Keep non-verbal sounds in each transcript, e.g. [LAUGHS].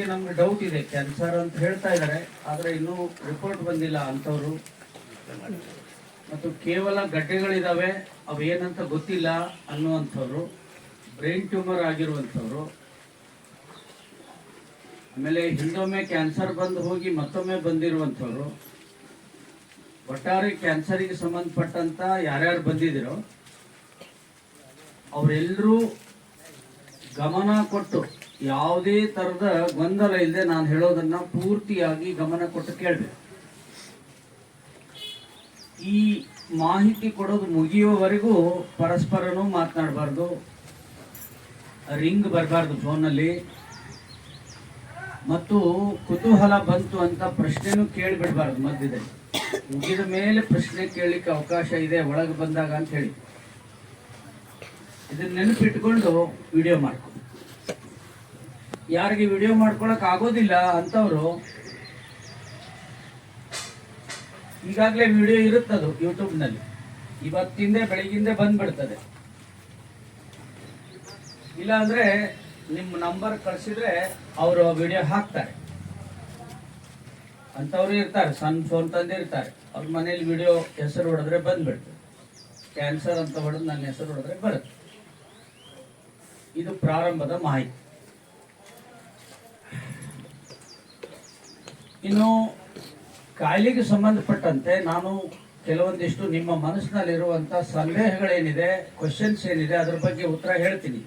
ಬಗ್ಗೆ ನಮ್ಗೆ ಡೌಟ್ ಇದೆ. ಕ್ಯಾನ್ಸರ್ ಅಂತ ಹೇಳ್ತಾ ಇದ್ದಾರೆ ಆದರೆ ಇನ್ನೂ ರಿಪೋರ್ಟ್ ಬಂದಿಲ್ಲ ಅಂಥವ್ರು ಮತ್ತು ಕೇವಲ ಗಡ್ಡೆಗಳಿದಾವೆ. ಏನಂತ ಗೊತ್ತಿಲ್ಲ ಅನ್ನುವಂಥವ್ರು. ಬ್ರೈನ್ ಟ್ಯೂಮರ್ ಆಗಿರುವಂಥವ್ರು. ಆಮೇಲೆ ಹಿಂದೊಮ್ಮೆ ಕ್ಯಾನ್ಸರ್ ಬಂದು ಹೋಗಿ ಮತ್ತೊಮ್ಮೆ ಬಂದಿರುವಂಥವ್ರು. ಒಟ್ಟಾರೆ ಕ್ಯಾನ್ಸರಿಗೆ ಸಂಬಂಧಪಟ್ಟಂತ ಯಾರ್ಯಾರು ಬಂದಿದ್ದೀರೋ, ಅವರೆಲ್ಲರೂ ಗಮನ ಕೊಟ್ಟು ಯಾವುದೇ ತರದ ಗೊಂದಲ ಇಲ್ಲದೆ ನಾನು ಹೇಳೋದನ್ನ ಪೂರ್ತಿಯಾಗಿ ಗಮನ ಕೊಟ್ಟು ಕೇಳಬೇಕು. ಈ ಮಾಹಿತಿ ಕೊಡೋದು ಮುಗಿಯುವವರೆಗೂ ಪರಸ್ಪರನೂ ಮಾತನಾಡಬಾರ್ದು. ರಿಂಗ್ ಬರಬಾರ್ದು ಫೋನಲ್ಲಿ. ಮತ್ತು ಕುತೂಹಲ ಬಂತು ಅಂತ ಪ್ರಶ್ನೆನೂ ಕೇಳಿಬಿಡಬಾರ್ದು ಮಧ್ಯದಲ್ಲಿ. ಮುಗಿದ ಮೇಲೆ ಪ್ರಶ್ನೆ ಕೇಳಲಿಕ್ಕೆ ಅವಕಾಶ ಇದೆ, ಒಳಗೆ ಬಂದಾಗ ಅಂತ ಹೇಳಿ. ಇದನ್ನ ನೆನಪಿಟ್ಕೊಂಡು ವಿಡಿಯೋ ಮಾಡ್ಕೊ. ಯಾರಿಗೆ ವಿಡಿಯೋ ಮಾಡ್ಕೊಳಕ್ ಆಗೋದಿಲ್ಲ ಅಂತವ್ರು, ಈಗಾಗಲೇ ವಿಡಿಯೋ ಇರುತ್ತದು ಯೂಟ್ಯೂಬ್ನಲ್ಲಿ. ಇವತ್ತಿಂದ ಬೆಳಗಿಂದ ಬಂದ್ಬಿಡ್ತದೆ. ಇಲ್ಲ ಅಂದ್ರೆ ನಿಮ್ಮ ನಂಬರ್ ಕಳಿಸಿದ್ರೆ ಅವರು ವಿಡಿಯೋ ಹಾಕ್ತಾರೆ. ಅಂಥವ್ರು ಇರ್ತಾರೆ, ಸಣ್ಣ ಫೋನ್ ತಂದಿರ್ತಾರೆ ಅವ್ರ ಮನೇಲಿ ವಿಡಿಯೋ ಹೆಸರು ಹೊಡೆದ್ರೆ ಬಂದ್ಬಿಡ್ತದೆ. ಕ್ಯಾನ್ಸರ್ ಅಂತ ಹೊಡೆದು ನನ್ನ ಹೆಸರು ಹೊಡೆದ್ರೆ ಬರುತ್ತೆ. ಇದು ಪ್ರಾರಂಭದ ಮಾಹಿತಿ. ಇನ್ನು ಕಾಯಿಲೆಗೆ ಸಂಬಂಧಪಟ್ಟಂತೆ ನಾನು ಕೆಲವೊಂದಿಷ್ಟು ನಿಮ್ಮ ಮನಸ್ಸಿನಲ್ಲಿರುವಂಥ ಸಂದೇಹಗಳೇನಿದೆ ಕ್ವಶನ್ಸ್ ಏನಿದೆ, ಅದ್ರ ಬಗ್ಗೆ ಉತ್ತರ ಹೇಳ್ತೀನಿ.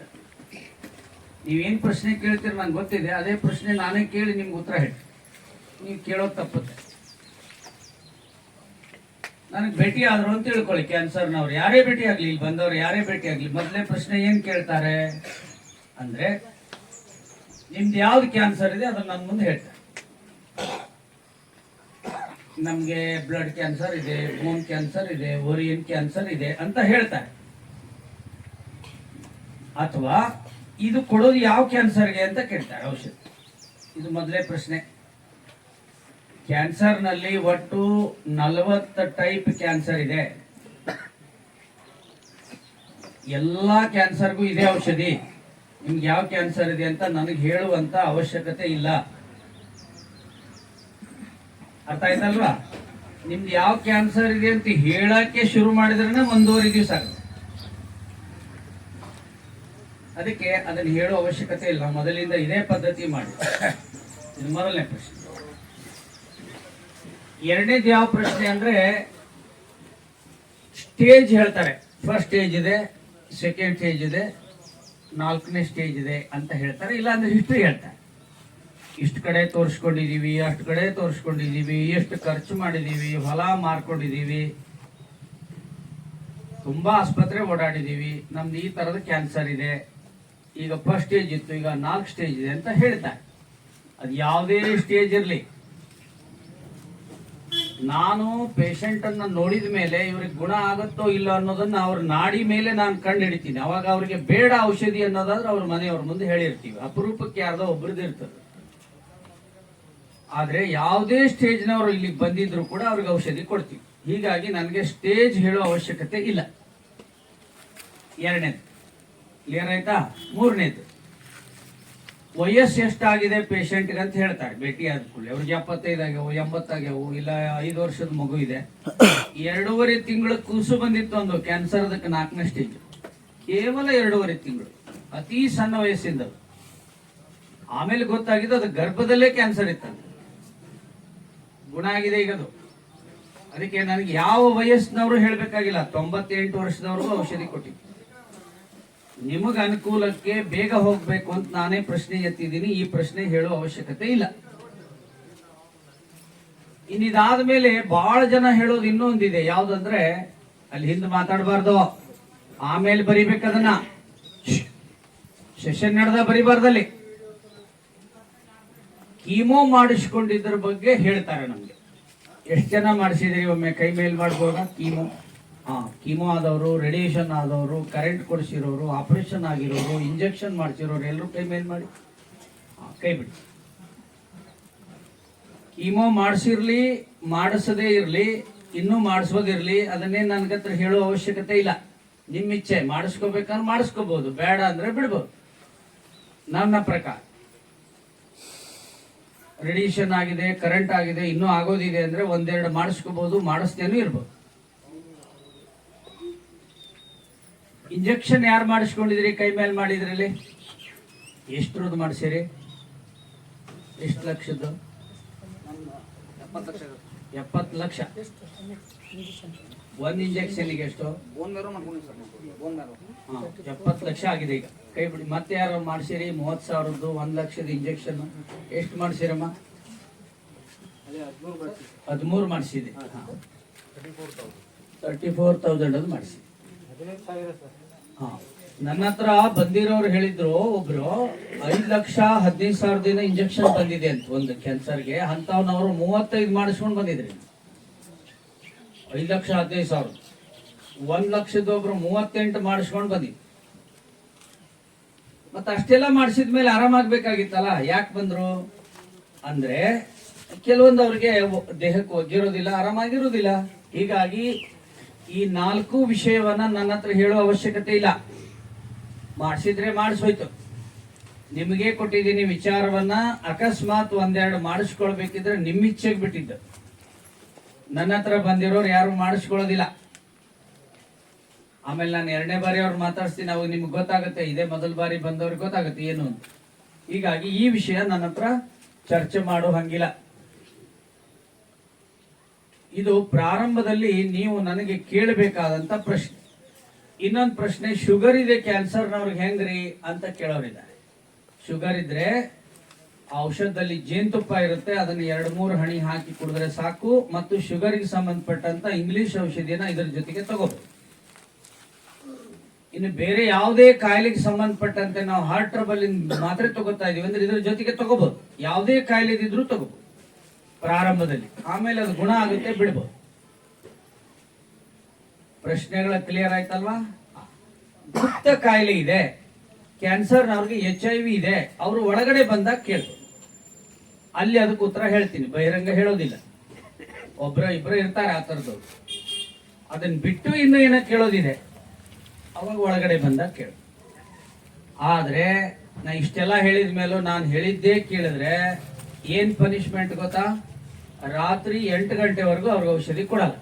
ನೀವೇನು ಪ್ರಶ್ನೆ ಕೇಳ್ತೀರಿ ನಂಗೆ ಗೊತ್ತಿದೆ, ಅದೇ ಪ್ರಶ್ನೆ ನಾನೇ ಕೇಳಿ ನಿಮ್ಗೆ ಉತ್ತರ ಹೇಳ್ತೀನಿ. ನೀವು ಕೇಳೋದು ತಪ್ಪುತ್ತೆ. ನನಗೆ ಭೇಟಿ ಆದ್ರು ಅಂತ ತಿಳ್ಕೊಳ್ಳಿ ಕ್ಯಾನ್ಸರ್ನವ್ರು ಯಾರೇ ಭೇಟಿ ಆಗಲಿ ಇಲ್ಲಿ ಬಂದವರು ಯಾರೇ ಭೇಟಿ ಆಗಲಿ ಮೊದಲನೇ ಪ್ರಶ್ನೆ ಏನು ಕೇಳ್ತಾರೆ ಅಂದ್ರೆ ನಿಮ್ದು ಯಾವ್ದು ಕ್ಯಾನ್ಸರ್ ಇದೆ, ಅದನ್ನು ನನ್ನ ಮುಂದೆ ಹೇಳ್ತಾರೆ. ನಮ್ಗೆ ಬ್ಲಡ್ ಕ್ಯಾನ್ಸರ್ ಇದೆ ಬೋನ್ ಕ್ಯಾನ್ಸರ್ ಇದೆ ಓರಿಯನ್ ಕ್ಯಾನ್ಸರ್ ಇದೆ ಅಂತ ಹೇಳ್ತಾರೆ. ಅಥವಾ ಇದು ಕೊಡೋದು ಯಾವ ಕ್ಯಾನ್ಸರ್ಗೆ ಅಂತ ಕೇಳ್ತಾರೆ ಔಷಧ. ಇದು ಮೊದಲೇ ಪ್ರಶ್ನೆ. ಕ್ಯಾನ್ಸರ್ನಲ್ಲಿ ಒಟ್ಟು ನಲವತ್ತು ಟೈಪ್ ಕ್ಯಾನ್ಸರ್ ಇದೆ. ಎಲ್ಲ ಕ್ಯಾನ್ಸರ್ಗೂ ಇದೆ ಔಷಧಿ. ನಿಮ್ಗೆ ಯಾವ ಕ್ಯಾನ್ಸರ್ ಇದೆ ಅಂತ ನನಗೆ ಹೇಳುವಂತ ಅವಶ್ಯಕತೆ ಇಲ್ಲ. ಅರ್ಥ ಆಯ್ತಲ್ವಾ? ನಿಮ್ದು ಯಾವ ಕ್ಯಾನ್ಸರ್ ಇದೆ ಅಂತ ಹೇಳಕ್ಕೆ ಶುರು ಮಾಡಿದ್ರೆ ಒಂದೂವರೆ ದಿವಸ ಆಗುತ್ತೆ. ಅದಕ್ಕೆ ಅದನ್ನ ಹೇಳೋ ಅವಶ್ಯಕತೆ ಇಲ್ಲ. ಮೊದಲಿಂದ ಇದೇ ಪದ್ಧತಿ ಮಾಡಿ. ಇದು ಮೊದಲನೇ ಪ್ರಶ್ನೆ. ಎರಡನೇದು ಯಾವ ಪ್ರಶ್ನೆ ಅಂದ್ರೆ ಸ್ಟೇಜ್ ಹೇಳ್ತಾರೆ. ಫಸ್ಟ್ ಸ್ಟೇಜ್ ಇದೆ ಸೆಕೆಂಡ್ ಸ್ಟೇಜ್ ಇದೆ, ನಾಲ್ಕನೇ ಸ್ಟೇಜ್ ಇದೆ ಅಂತ ಹೇಳ್ತಾರೆ. ಇಲ್ಲ ಅಂದ್ರೆ ಹಿಸ್ಟ್ರಿ ಹೇಳ್ತಾರೆ. ಇಷ್ಟು ಕಡೆ ತೋರಿಸ್ಕೊಂಡಿದ್ದೀವಿ ಅಷ್ಟು ಕಡೆ ತೋರಿಸ್ಕೊಂಡಿದ್ದೀವಿ ಎಷ್ಟು ಖರ್ಚು ಮಾಡಿದೀವಿ, ಹೊಲ ಮಾರ್ಕೊಂಡಿದೀವಿ. ತುಂಬಾ ಆಸ್ಪತ್ರೆ ಓಡಾಡಿದ್ದೀವಿ ನಮ್ದು ಈ ತರದ ಕ್ಯಾನ್ಸರ್ ಇದೆ. ಈಗ ಫಸ್ಟ್ ಸ್ಟೇಜ್ ಇತ್ತು, ಈಗ ನಾಲ್ಕು ಸ್ಟೇಜ್ ಇದೆ ಅಂತ ಹೇಳ್ತಾರೆ. ಅದು ಯಾವುದೇ ಸ್ಟೇಜ್ ಇರಲಿ. ನಾನು ಪೇಷಂಟ್ ಅನ್ನ ನೋಡಿದ ಮೇಲೆ ಇವ್ರಿಗೆ ಗುಣ ಆಗುತ್ತೋ ಇಲ್ಲ ಅನ್ನೋದನ್ನ ಅವ್ರ ನಾಡಿ ಮೇಲೆ ನಾನು ಕಂಡು ಹಿಡಿತೀನಿ ಅವಾಗ ಅವ್ರಿಗೆ ಬೇಡ ಔಷಧಿ ಅನ್ನೋದಾದ್ರೆ ಅವ್ರ ಮನೆಯವ್ರ ಮುಂದೆ ಹೇಳಿರ್ತೀವಿ. ಅಪರೂಪಕ್ಕೆ ಯಾರ್ದೋ ಒಬ್ರದ್ದು ಇರ್ತದೆ. ಆದ್ರೆ ಯಾವುದೇ ಸ್ಟೇಜ್ನವರು ಇಲ್ಲಿ ಬಂದಿದ್ರು ಕೂಡ ಅವ್ರಿಗೆ ಔಷಧಿ ಕೊಡ್ತೀವಿ. ಹೀಗಾಗಿ ನನಗೆ ಸ್ಟೇಜ್ ಹೇಳೋ ಅವಶ್ಯಕತೆ ಇಲ್ಲ. ಎರಡನೇದು. ಕ್ಲಿಯರ್ ಆಯ್ತಾ? ಮೂರನೇದು. ವಯಸ್ಸು ಎಷ್ಟಾಗಿದೆ ಪೇಷಂಟ್ಗೆ ಅಂತ ಹೇಳ್ತಾರೆ. ಭೇಟಿ ಆದ ಕೂಡಲೇ. ಅವ್ರಿಗೆ ಎಪ್ಪತ್ತೈದು ಆಗ್ಯಾವು ಎಂಬತ್ತಾಗ್ಯಾವು, ಇಲ್ಲ ಐದು ವರ್ಷದ ಮಗು ಇದೆ. ಎರಡೂವರೆ ತಿಂಗಳು ಕೂಸು ಬಂದಿತ್ತು ಒಂದು ಕ್ಯಾನ್ಸರ್ ಅದಕ್ಕೆ ನಾಲ್ಕನೇ ಸ್ಟೇಜ್ ಕೇವಲ ಎರಡೂವರೆ ತಿಂಗಳು. ಅತಿ ಸಣ್ಣ ವಯಸ್ಸಿಂದ ಆಮೇಲೆ ಗೊತ್ತಾಗಿದ್ದು ಅದು ಗರ್ಭದಲ್ಲೇ ಕ್ಯಾನ್ಸರ್ ಇತ್ತಂತೆ. ಗುಣ ಆಗಿದೆ ಈಗ ಅದು ಅದಕ್ಕೆ ನನಗೆ ಯಾವ ವಯಸ್ಸಿನವರು ಹೇಳಬೇಕಾಗಿಲ್ಲ, ತೊಂಬತ್ತೆಂಟು ವರ್ಷದವರು ಔಷಧಿ ಕೊಟ್ಟಿ. ನಿಮಗೆ ಅನುಕೂಲಕ್ಕೆ ಬೇಗ ಹೋಗ್ಬೇಕು ಅಂತ ನಾನೇ ಪ್ರಶ್ನೆ ಎತ್ತಿದ್ದೀನಿ, ಈ ಪ್ರಶ್ನೆ ಹೇಳೋ ಅವಶ್ಯಕತೆ ಇಲ್ಲ. ಇನ್ನಿದಾದ ಮೇಲೆ ಬಹಳ ಜನ ಹೇಳೋದು ಇನ್ನೊಂದಿದೆ, ಯಾವ್ದಂದ್ರೆ, ಅಲ್ಲಿ ಹಿಂದೆ ಮಾತಾಡಬಾರ್ದು. ಆಮೇಲೆ ಬರಿಬೇಕದನ್ನ. ಸೆಷನ್ ನಡೆದ ಬರಿಬಾರ್ದಲ್ಲಿ. ಕೀಮೋ ಮಾಡಿಸ್ಕೊಂಡಿದ್ರ ಬಗ್ಗೆ ಹೇಳ್ತಾರೆ ನಮ್ಗೆ. ಎಷ್ಟು ಜನ ಮಾಡಿಸಿದ್ರಿ ಒಮ್ಮೆ ಕೈ ಮೇಲ್ ಮಾಡ್ಬೋದಾ? ಕೀಮೋ. ಹಾ, ಕೀಮೋ ಆದವರು, ರೇಡಿಯೇಷನ್ ಆದವರು, ಕರೆಂಟ್ ಕೊಡಿಸಿರೋರು, ಆಪರೇಷನ್ ಆಗಿರೋರು, ಇಂಜೆಕ್ಷನ್ ಮಾಡಿಸಿರೋರು ಎಲ್ಲರೂ ಕೈ ಮೇಲ್ ಮಾಡಿ. ಕೈ ಬಿಡಿ. ಕೀಮೋ ಮಾಡಿಸಿರ್ಲಿ, ಮಾಡಿಸದೇ ಇರ್ಲಿ, ಇನ್ನೂ ಮಾಡಿಸೋದಿರ್ಲಿ, ಅದನ್ನೇ ನನಗೆ ಹತ್ರ ಹೇಳೋ ಅವಶ್ಯಕತೆ ಇಲ್ಲ. ನಿಮ್ಮ ಇಚ್ಛೆ ಮಾಡಿಸ್ಕೋಬೇಕಂದ್ರೆ ಮಾಡಿಸ್ಕೋಬಹುದು ಬೇಡ ಅಂದ್ರೆ ಬಿಡ್ಬೋದು. ನನ್ನ ಪ್ರಕಾರ. ರೇಡಿಯೇಷನ್ ಆಗಿದೆ ಕರೆಂಟ್ ಆಗಿದೆ ಇನ್ನೂ ಆಗೋದಿದೆ ಅಂದ್ರೆ ಒಂದೆರಡು ಮಾಡಿಸ್ಕೋಬಹುದು ಮಾಡಿಸ್ತೇನೂ ಇರ್ಬೋದು. ಇಂಜೆಕ್ಷನ್ ಯಾರು ಮಾಡಿಸ್ಕೊಂಡಿದ್ರಿ ಕೈ ಮೇಲೆ ಮಾಡಿದ್ರಲ್ಲಿ? ಎಷ್ಟ್ರದ್ದು ಮಾಡಿಸಿರಿ? ಎಷ್ಟು ಲಕ್ಷದ್ದು? ಎಪ್ಪತ್ತು ಲಕ್ಷ. ಒಂದು ಇಂಜೆಕ್ಷನ್ಗೆ ಎಷ್ಟು? ಎಪ್ಪತ್ತು ಲಕ್ಷ ಆಗಿದೆ ಈಗ. ಕೈ ಬಿಡಿ ಮತ್ತೆ ಯಾರು ಮಾಡಿಸಿರಿ? ಮೂವತ್ತು ಸಾವಿರದ್ದು ಒಂದು ಲಕ್ಷದ ಇಂಜೆಕ್ಷನ್ ಎಷ್ಟು ಮಾಡಿಸಿರಮ್ಮ? ಹದಿಮೂರು ಮಾಡಿಸಿದೆ ತರ್ಟಿ ಫೋರ್ ತೌಸಂಡ್ ಅದು ಮಾಡಿಸಿ ಹಾಂ. ನನ್ನ ಹತ್ರ ಬಂದಿರೋರು ಹೇಳಿದ್ರು, ಒಬ್ರು, ಐದು ಲಕ್ಷ ಹದಿನೈದು ಸಾವಿರದಿಂದ ಇಂಜೆಕ್ಷನ್ ಬಂದಿದೆ ಅಂತ ಒಂದು ಕ್ಯಾನ್ಸರ್ಗೆ ಅಂಥವ್ನವರು ಮೂವತ್ತೈದು ಮಾಡಿಸ್ಕೊಂಡು ಬಂದಿದ್ರಿ. ಐದು ಲಕ್ಷ ಹದಿನೈದು ಸಾವಿರ. ಒಂದ್ ಲಕ್ಷದ ಒಬ್ರು ಮೂವತ್ತೆಂಟು ಮಾಡಿಸ್ಕೊಂಡು ಬಂದಿದ್ರು. ಮತ್ತೆ ಅಷ್ಟೆಲ್ಲ ಮಾಡಿಸಿದ್ಮೇಲೆ ಆರಾಮಾಗ್ಬೇಕಾಗಿತ್ತಲ್ಲ ಯಾಕೆ ಬಂದ್ರು? ಅಂದ್ರೆ ಕೆಲವೊಂದು ಅವ್ರಿಗೆ ದೇಹಕ್ಕೆ ಒಗ್ಗಿರೋದಿಲ್ಲ, ಆರಾಮಾಗಿರೋದಿಲ್ಲ. ಹೀಗಾಗಿ ಈ ನಾಲ್ಕು ವಿಷಯವನ್ನ ನನ್ನ ಹತ್ರ ಹೇಳೋ ಅವಶ್ಯಕತೆ ಇಲ್ಲ. ಮಾಡಿಸಿದ್ರೆ ಮಾಡಿಸೋಯ್ತು. ನಿಮಗೆ ಕೊಟ್ಟಿದ್ದೀನಿ ವಿಚಾರವನ್ನ ಅಕಸ್ಮಾತ್ ಒಂದೆರಡು ಮಾಡಿಸ್ಕೊಳ್ಬೇಕಿದ್ರೆ ನಿಮ್ಮ ಇಚ್ಛೆಗೆ ಬಿಟ್ಟಿದ್ದು. ನನ್ನ ಹತ್ರ ಬಂದಿರೋರು ಯಾರು ಮಾಡಿಸ್ಕೊಳ್ಳೋದಿಲ್ಲ. ಆಮೇಲೆ ನಾನು ಎರಡನೇ ಬಾರಿ ಅವ್ರು ಮಾತಾಡ್ತೀನಿ ನಾವು ನಿಮ್ಗೆ ಗೊತ್ತಾಗುತ್ತೆ, ಇದೇ ಮೊದಲ ಬಾರಿ ಬಂದವ್ರಿಗೆ ಗೊತ್ತಾಗುತ್ತೆ ಏನು ಅಂತ. ಹೀಗಾಗಿ ಈ ವಿಷಯ ನನ್ನ ಹತ್ರ ಚರ್ಚೆ ಮಾಡೋ ಹಂಗಿಲ್ಲ. ಇದು ಪ್ರಾರಂಭದಲ್ಲಿ ನೀವು ನನಗೆ ಕೇಳಬೇಕಾದಂತ ಪ್ರಶ್ನೆ. ಇನ್ನೊಂದು ಪ್ರಶ್ನೆ, ಶುಗರ್ ಇದೆ ಕ್ಯಾನ್ಸರ್ನವ್ರಿಗೆ ಹೆಂಗ್ರಿ ಅಂತ ಕೇಳೋರಿದ್ದಾರೆ. ಶುಗರ್ ಇದ್ರೆ ಔಷಧದಲ್ಲಿ ಜೇನುತುಪ್ಪ ಇರುತ್ತೆ, ಅದನ್ನ ಎರಡು ಮೂರು ಹಣಿ ಹಾಕಿ ಕುಡಿದ್ರೆ ಸಾಕು, ಮತ್ತು ಶುಗರ್ಗೆ ಸಂಬಂಧಪಟ್ಟಂತ ಇಂಗ್ಲಿಷ್ ಔಷಧಿಯನ್ನ ಇದರ ಜೊತೆಗೆ ತಗೋಬಹುದು ಇನ್ನು ಬೇರೆ ಯಾವುದೇ ಕಾಯಿಲೆಗೆ ಸಂಬಂಧಪಟ್ಟಂತೆ ನಾವು ಹಾರ್ಟ್ ಟ್ರಬಲ್ ಮಾತ್ರ ತಗೋತಾ ಇದೀವಿ ಅಂದ್ರೆ ಇದ್ರ ಜೊತೆಗೆ ತಗೋಬಹುದು ಯಾವುದೇ ಕಾಯಿಲೆ ಇದ್ರೂ ತಗೋಬಹುದು ಪ್ರಾರಂಭದಲ್ಲಿ. ಆಮೇಲೆ ಅದು ಗುಣ ಆಗುತ್ತೆ, ಬಿಡ್ಬೋದು. ಪ್ರಶ್ನೆಗಳ ಕ್ಲಿಯರ್ ಆಯ್ತಲ್ವಾ? ಗುಪ್ತ ಕಾಯಿಲೆ ಇದೆ. ಕ್ಯಾನ್ಸರ್ ಅವ್ರಿಗೆ ಎಚ್ ಐ ವಿ ಇದೆ. ಅವರು ಒಳಗಡೆ ಬಂದಾಗ ಕೇಳ್ಬೋದು. ಅಲ್ಲಿ ಅದಕ್ಕೆ ಉತ್ತರ ಹೇಳ್ತೀನಿ. ಬಹಿರಂಗ ಹೇಳೋದಿಲ್ಲ. ಒಬ್ರ ಇಬ್ರ ಇರ್ತಾರೆ ಆ ಥರದವ್ರು. ಅದನ್ನ ಬಿಟ್ಟು ಇನ್ನೂ ಏನೋ ಕೇಳೋದಿದೆ. ಅವಾಗ ಒಳಗಡೆ ಬಂದಾಗ ಕೇಳು. ಆದ್ರೆ ನಾ ಇಷ್ಟೆಲ್ಲ ಹೇಳಿದ ಮೇಲೂ ನಾನು ಹೇಳಿದ್ದೇ ಕೇಳಿದ್ರೆ ಏನ್ ಪನಿಷ್ಮೆಂಟ್ ಗೊತ್ತಾ? ರಾತ್ರಿ ಎಂಟು ಗಂಟೆವರೆಗೂ ಅವ್ರಿಗೆ ಔಷಧಿ ಕೊಡಲ್ಲ.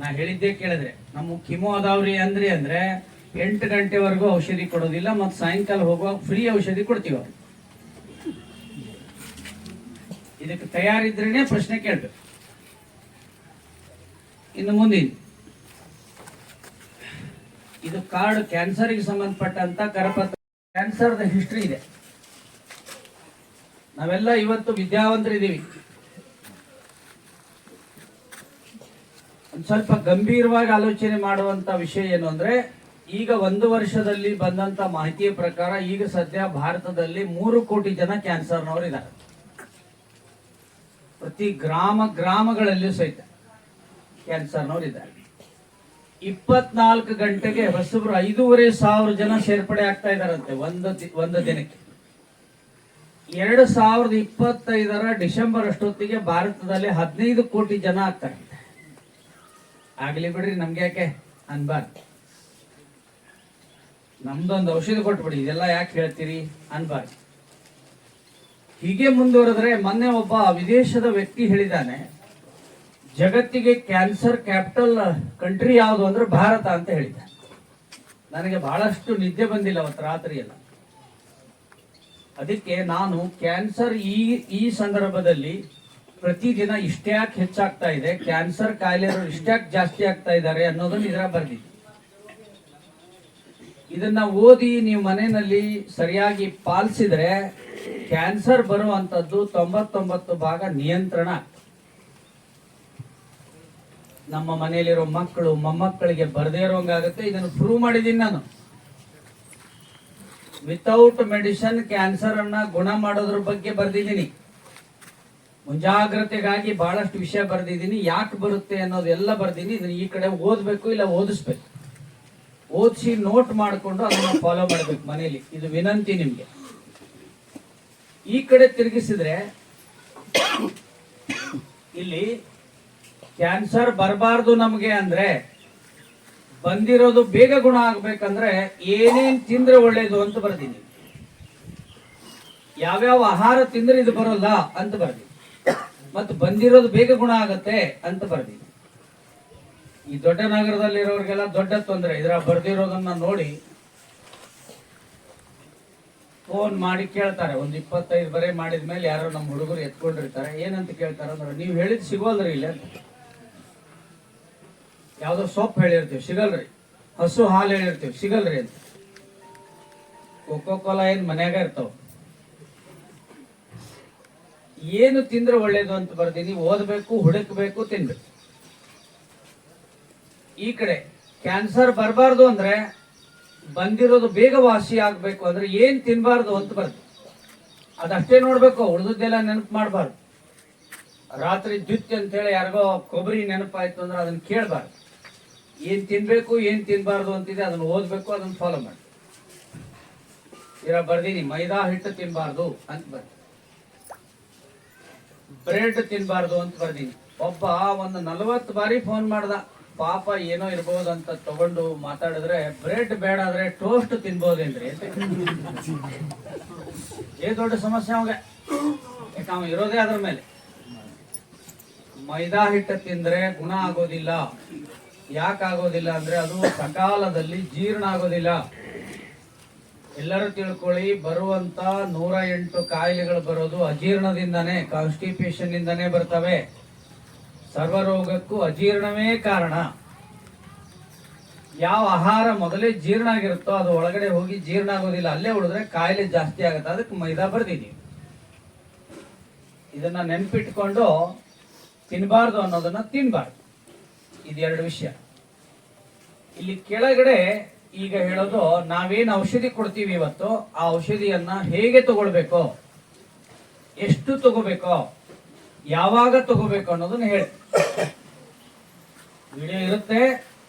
ನಾ ಹೇಳಿದ್ದೇ ಕೇಳಿದ್ರೆ. ನಮ್ಮ ಕಿಮೋ ಅದಾವ್ರಿ ಅಂದ್ರಿ ಅಂದ್ರೆ ಎಂಟು ಗಂಟೆವರೆಗೂ ಔಷಧಿ ಕೊಡೋದಿಲ್ಲ ಮತ್ತು ಸಾಯಂಕಾಲ ಹೋಗುವಾಗ ಫ್ರೀ ಔಷಧಿ ಕೊಡ್ತೀವಿ ಅವ್ರು. ಇದಕ್ಕೆ ತಯಾರಿದ್ರೇನೆ ಪ್ರಶ್ನೆ ಕೇಳ್ಬೇಕು. ಇನ್ನು ಮುಂದಿನ. ಇದು ಕಾರ್ಡ್ ಕ್ಯಾನ್ಸರ್ಗೆ ಸಂಬಂಧಪಟ್ಟಂತ ಕರಪತ್ರ. ಕ್ಯಾನ್ಸರ್ ಹಿಸ್ಟ್ರಿ ಇದೆ. ನಾವೆಲ್ಲ ಇವತ್ತು ವಿದ್ಯಾವಂತರಿದ್ದೀವಿ. ಒಂದು ಸ್ವಲ್ಪ ಗಂಭೀರವಾಗಿ ಆಲೋಚನೆ ಮಾಡುವಂತ ವಿಷಯ ಏನು ಅಂದ್ರೆ, ಈಗ ಒಂದು ವರ್ಷದಲ್ಲಿ ಬಂದಂತ ಮಾಹಿತಿಯ ಪ್ರಕಾರ ಈಗ ಸದ್ಯ ಭಾರತದಲ್ಲಿ ಮೂರು ಕೋಟಿ ಜನ ಕ್ಯಾನ್ಸರ್ನವರು ಇದ್ದಾರೆ. ಪ್ರತಿ ಗ್ರಾಮ ಗ್ರಾಮಗಳಲ್ಲಿಯೂ ಸಹಿತ ಕ್ಯಾನ್ಸರ್ನವರು ಇದ್ದಾರೆ. ಇಪ್ಪತ್ನಾಲ್ಕು ಗಂಟೆಗೆ ಹೊಸಬ್ರು ಐದೂವರೆ ಸಾವಿರ ಜನ ಸೇರ್ಪಡೆ ಆಗ್ತಾ ಇದಾರಂತೆ ಒಂದು ಒಂದು ದಿನಕ್ಕೆ. ಎರಡು ಸಾವಿರದ ಇಪ್ಪತ್ತೈದರ ಡಿಸೆಂಬರ್ ಅಷ್ಟೊತ್ತಿಗೆ ಭಾರತದಲ್ಲಿ ಹದಿನೈದು ಕೋಟಿ ಜನ ಆಗ್ತಾರೆ. ಆಗ್ಲಿ ಬಿಡ್ರಿ ನಮ್ಗೆ ಯಾಕೆ ಅನ್ಬಾರ್ದು. ನಮ್ದೊಂದು ಔಷಧ ಕೊಟ್ಬಿಡಿ, ಇದೆಲ್ಲ ಯಾಕೆ ಹೇಳ್ತೀರಿ? ಅನ್ಬಾರ್ದು. ಹೀಗೆ ಮುಂದುವರೆದ್ರೆ ಮೊನ್ನೆ ಒಬ್ಬ ವಿದೇಶದ ವ್ಯಕ್ತಿ ಹೇಳಿದಾನೆ ಜಗತ್ತಿಗೆ ಕ್ಯಾನ್ಸರ್ ಕ್ಯಾಪಿಟಲ್ ಕಂಟ್ರಿ ಯಾವುದು ಅಂದ್ರೆ ಭಾರತ ಅಂತ ಹೇಳಿದ್ದಾರೆ. ನನಗೆ ಬಹಳಷ್ಟು ನಿದ್ದೆ ಬಂದಿಲ್ಲ ಅವತ್ತು ರಾತ್ರಿ ಎಲ್ಲ. ಅದಕ್ಕೆ ನಾನು ಕ್ಯಾನ್ಸರ್ ಈ ಈ ಸಂದರ್ಭದಲ್ಲಿ ಪ್ರತಿದಿನ ಇಷ್ಟ್ಯಾಕ್ ಹೆಚ್ಚಾಗ್ತಾ ಇದೆ. ಕ್ಯಾನ್ಸರ್ ಕಾಯಿಲೆಗಳು ಇಷ್ಟ್ಯಾಕ್ ಜಾಸ್ತಿ ಆಗ್ತಾ ಇದ್ದಾರೆ ಅನ್ನೋದನ್ನ ಇದರ ಬರ್ದಿದ್ದೆ. ಇದನ್ನ ಓದಿ ನೀವು ಮನೆಯಲ್ಲಿ ಸರಿಯಾಗಿ ಪಾಲಿಸಿದ್ರೆ ಕ್ಯಾನ್ಸರ್ ಬರುವಂತದ್ದು ತೊಂಬತ್ತೊಂಬತ್ತು ಭಾಗ ನಿಯಂತ್ರಣ. ನಮ್ಮ ಮನೆಯಲ್ಲಿರೋ ಮಕ್ಕಳು ಮೊಮ್ಮಕ್ಕಳಿಗೆ ಬರದೇ ಇರೋಂಗಾಗುತ್ತೆ. ಇದನ್ನು ಪ್ರೂವ್ ಮಾಡಿದ್ದೀನಿ ನಾನು. ವಿತೌಟ್ ಮೆಡಿಸನ್ ಕ್ಯಾನ್ಸರ್ ಅನ್ನ ಗುಣ ಮಾಡೋದ್ರ ಬಗ್ಗೆ ಬರ್ದಿದ್ದೀನಿ. ಮುಂಜಾಗ್ರತೆಗಾಗಿ ಬಹಳಷ್ಟು ವಿಷಯ ಬರೆದಿದ್ದೀನಿ. ಯಾಕೆ ಬರುತ್ತೆ ಅನ್ನೋದೆಲ್ಲ ಬರ್ದೀನಿ ಇದನ್ನ ಈ ಕಡೆ ಓದ್ಬೇಕು ಇಲ್ಲ ಓದಿಸ್ಬೇಕು. ಓದಿಸಿ ನೋಟ್ ಮಾಡಿಕೊಂಡು ಅದನ್ನ ಫಾಲೋ ಮಾಡ್ಬೇಕು ಮನೆಯಲ್ಲಿ. ಇದು ವಿನಂತಿ ನಿಮ್ಗೆ. ಈ ಕಡೆ ತಿರುಗಿಸಿದ್ರೆ, ಇಲ್ಲಿ ಕ್ಯಾನ್ಸರ್ ಬರಬಾರ್ದು ನಮಗೆ ಅಂದ್ರೆ ಬಂದಿರೋದು ಬೇಗ ಗುಣ ಆಗ್ಬೇಕಂದ್ರೆ ಏನೇನ್ ತಿಂದ್ರೆ ಒಳ್ಳೇದು ಅಂತ ಬರ್ತೀನಿ ಯಾವ್ಯಾವ ಆಹಾರ ತಿಂದ್ರೆ ಇದು ಬರೋಲ್ಲ ಅಂತ ಬರ್ದಿ ಮತ್ತು ಬಂದಿರೋದು ಬೇಗ ಗುಣ ಆಗತ್ತೆ ಅಂತ ಬರ್ದಿ ಈ ದೊಡ್ಡ ನಗರದಲ್ಲಿರೋರಿಗೆಲ್ಲ ದೊಡ್ಡ ತೊಂದರೆ ಇದ್ರ ಬರ್ದಿರೋದನ್ನ ನೋಡಿ ಫೋನ್ ಮಾಡಿ ಕೇಳ್ತಾರೆ. ಒಂದು ಇಪ್ಪತ್ತೈದು ಬರೆ ಮಾಡಿದ ಮೇಲೆ ಯಾರೋ ನಮ್ಮ ಹುಡುಗರು ಎತ್ಕೊಂಡಿರ್ತಾರೆ. ಏನಂತ ಕೇಳ್ತಾರೆ ಅಂದ್ರೆ, ನೀವು ಹೇಳಿದ್ ಸಿಗೋಲ್ರಿ ಇಲ್ಲ ಅಂತ. ಯಾವ್ದೋ ಸೊಪ್ಪು ಹೇಳಿರ್ತೀವಿ, ಸಿಗಲ್ರಿ. ಹಸು ಹಾಲು ಹೇಳಿರ್ತೀವಿ, ಸಿಗಲ್ರಿ ಅಂತ. ಕೋಕೋ ಕೋಲಾ ಏನು ಮನ್ಯಾಗ ಇರ್ತಾವ? ಏನು ತಿಂದ್ರೆ ಒಳ್ಳೇದು ಅಂತ ಬರ್ತೀನಿ ಓದಬೇಕು, ಹುಡುಕ್ಬೇಕು, ತಿನ್ಬೇಕು. ಈ ಕಡೆ ಕ್ಯಾನ್ಸರ್ ಬರಬಾರ್ದು ಅಂದ್ರೆ ಬಂದಿರೋದು ಬೇಗ ವಾಸಿ ಆಗ್ಬೇಕು ಅಂದ್ರೆ ಏನ್ ತಿನ್ಬಾರ್ದು ಅಂತ ಬರ್ದು. ಅದಷ್ಟೇ ನೋಡ್ಬೇಕು, ಉಳಿದದ್ದೆಲ್ಲ ನೆನಪು ಮಾಡಬಾರ್ದು. ರಾತ್ರಿ ಜುತ್ತಿ ಅಂತೇಳಿ ಯಾರಿಗೋ ಕೊಬ್ಬರಿ ನೆನಪಾಯ್ತು ಅಂದ್ರೆ ಅದನ್ನ ಕೇಳಬಾರ್ದು. ಏನ್ ತಿನ್ಬೇಕು, ಏನ್ ತಿನ್ಬಾರ್ದು ಅಂತಿದೆ, ಅದನ್ನ ಓದ್ಬೇಕು, ಅದನ್ನ ಫಾಲೋ ಮಾಡಿ. ಇರ, ಬರ್ದೀನಿ, ಮೈದಾ ಹಿಟ್ಟು ತಿನ್ಬಾರ್ದು ಅಂತ ಬರ್ತೀನಿ ಬ್ರೆಡ್ ತಿನ್ಬಾರ್ದು ಅಂತ ಬರ್ದೀನಿ. ಒಬ್ಬ ಒಂದು ನಲವತ್ತು ಬಾರಿ ಫೋನ್ ಮಾಡ್ದ. ಪಾಪ ಏನೋ ಇರ್ಬೋದು ಅಂತ ತಗೊಂಡು ಮಾತಾಡಿದ್ರೆ, ಬ್ರೆಡ್ ಬೇಡ ಆದ್ರೆ ಟೋಸ್ಟ್ ತಿನ್ಬೋದೇನ್ರಿ? ಏ, ದೊಡ್ಡ ಸಮಸ್ಯೆ ಅವಾಗ. ಅವ ಇರೋದೇ ಅದ್ರ ಮೇಲೆ. ಮೈದಾ ಹಿಟ್ಟು ತಿಂದ್ರೆ ಗುಣ ಆಗೋದಿಲ್ಲ. ಯಾಕೆ ಆಗೋದಿಲ್ಲ ಅಂದ್ರೆ ಅದು ಸಕಾಲದಲ್ಲಿ ಜೀರ್ಣ ಆಗೋದಿಲ್ಲ ಎಲ್ಲರೂ ತಿಳ್ಕೊಳ್ಳಿ, ಬರುವಂತ ನೂರ ಎಂಟು ಕಾಯಿಲೆಗಳು ಬರೋದು ಅಜೀರ್ಣದಿಂದನೇ ಕಾನ್ಸ್ಟಿಪೇಷನ್ ಇಂದನೇ ಬರ್ತವೆ. ಸರ್ವರೋಗಕ್ಕೂ ಅಜೀರ್ಣವೇ ಕಾರಣ. ಯಾವ ಆಹಾರ ಮೊದಲೇ ಜೀರ್ಣ ಆಗಿರುತ್ತೋ ಅದು ಒಳಗಡೆ ಹೋಗಿ ಜೀರ್ಣ ಆಗೋದಿಲ್ಲ. ಅಲ್ಲೇ ಉಳಿದ್ರೆ ಕಾಯಿಲೆ ಜಾಸ್ತಿ ಆಗುತ್ತೆ. ಅದಕ್ಕೆ ಮೈದಾ ಬರ್ದಿದ್ದೀವಿ ಇದನ್ನ ನೆನ್ಪಿಟ್ಕೊಂಡು ತಿನ್ಬಾರ್ದು ಅನ್ನೋದನ್ನ ತಿನ್ಬಾರ್ದು. ಇದೆರಡು ವಿಷಯ. ಇಲ್ಲಿ ಕೆಳಗಡೆ ಈಗ ಹೇಳೋದು, ನಾವೇನ್ ಔಷಧಿ ಕೊಡ್ತೀವಿ ಇವತ್ತು, ಆ ಔಷಧಿಯನ್ನ ಹೇಗೆ ತಗೊಳ್ಬೇಕು? ಎಷ್ಟು ತಗೋಬೇಕು? ಯಾವಾಗ ತಗೋಬೇಕು ಅನ್ನೋದನ್ನ ಹೇಳಿ. ವಿಡಿಯೋ ಇರುತ್ತೆ,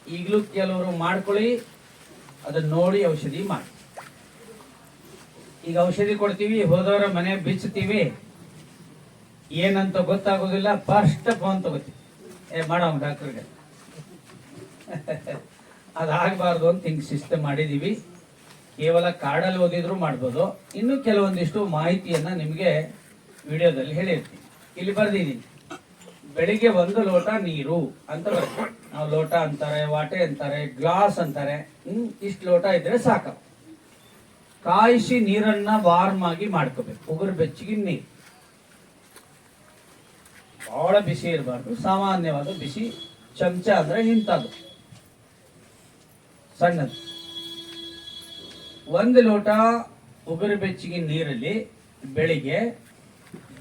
ಈಗಲೂ ಕೆಲವರು ಮಾಡ್ಕೊಳ್ಳಿ, ಅದನ್ನ ನೋಡಿ ಔಷಧಿ ಮಾಡಿ. ಈಗ ಔಷಧಿ ಕೊಡ್ತೀವಿ, ಹೋದವರ ಮನೆ ಬಿಚ್ಚುತ್ತೀವಿ. ಏನಂತ ಗೊತ್ತಾಗೋದಿಲ್ಲ ಫಸ್ಟ್ ಫೋನ್ ತಗೋತೀವಿ ಏ ಮಾಡೋ ಡಾಕ್ಟರ್ಗೆ. [LAUGHS] ಅದಾಗಬಾರ್ದು ಅಂತ ಹಿಂಗೆ ಸಿಸ್ಟಮ್ ಮಾಡಿದ್ದೀವಿ ಕೇವಲ ಕಾರ್ಡಲ್ಲಿ ಓದಿದ್ರು ಮಾಡ್ಬೋದು. ಇನ್ನು ಕೆಲವೊಂದಿಷ್ಟು ಮಾಹಿತಿಯನ್ನು ನಿಮಗೆ ವಿಡಿಯೋದಲ್ಲಿ ಹೇಳಿರ್ತೀನಿ. ಇಲ್ಲಿ ಬರ್ದಿದ್ದೀನಿ. ಬೆಳಿಗ್ಗೆ ಒಂದು ಲೋಟ ನೀರು ಅಂತ ಬರ್ತದೆ ನಾವು ಲೋಟ ಅಂತಾರೆ, ವಾಟೆ ಅಂತಾರೆ, ಗ್ಲಾಸ್ ಅಂತಾರೆ. ಇಷ್ಟು ಲೋಟ ಇದ್ರೆ ಸಾಕು. ಕಾಯಿಸಿ ನೀರನ್ನ ವಾರ್ಮ್ ಆಗಿ ಮಾಡ್ಕೋಬೇಕು. ಉಗುರು ಬೆಚ್ಚಗಿನ ನೀರು. ಬಹಳ ಬಿಸಿ ಇರಬಾರ್ದು. ಸಾಮಾನ್ಯವಾದ ಬಿಸಿ ಚಮಚ ಅಂದ್ರೆ ಇಂಥದ್ದು. ಸಣ್ಣದು. ಒಂದು ಲೋಟ ಉಗುರು ಬೆಚ್ಚಿಗೆ ನೀರಲ್ಲಿ ಬೆಳಿಗ್ಗೆ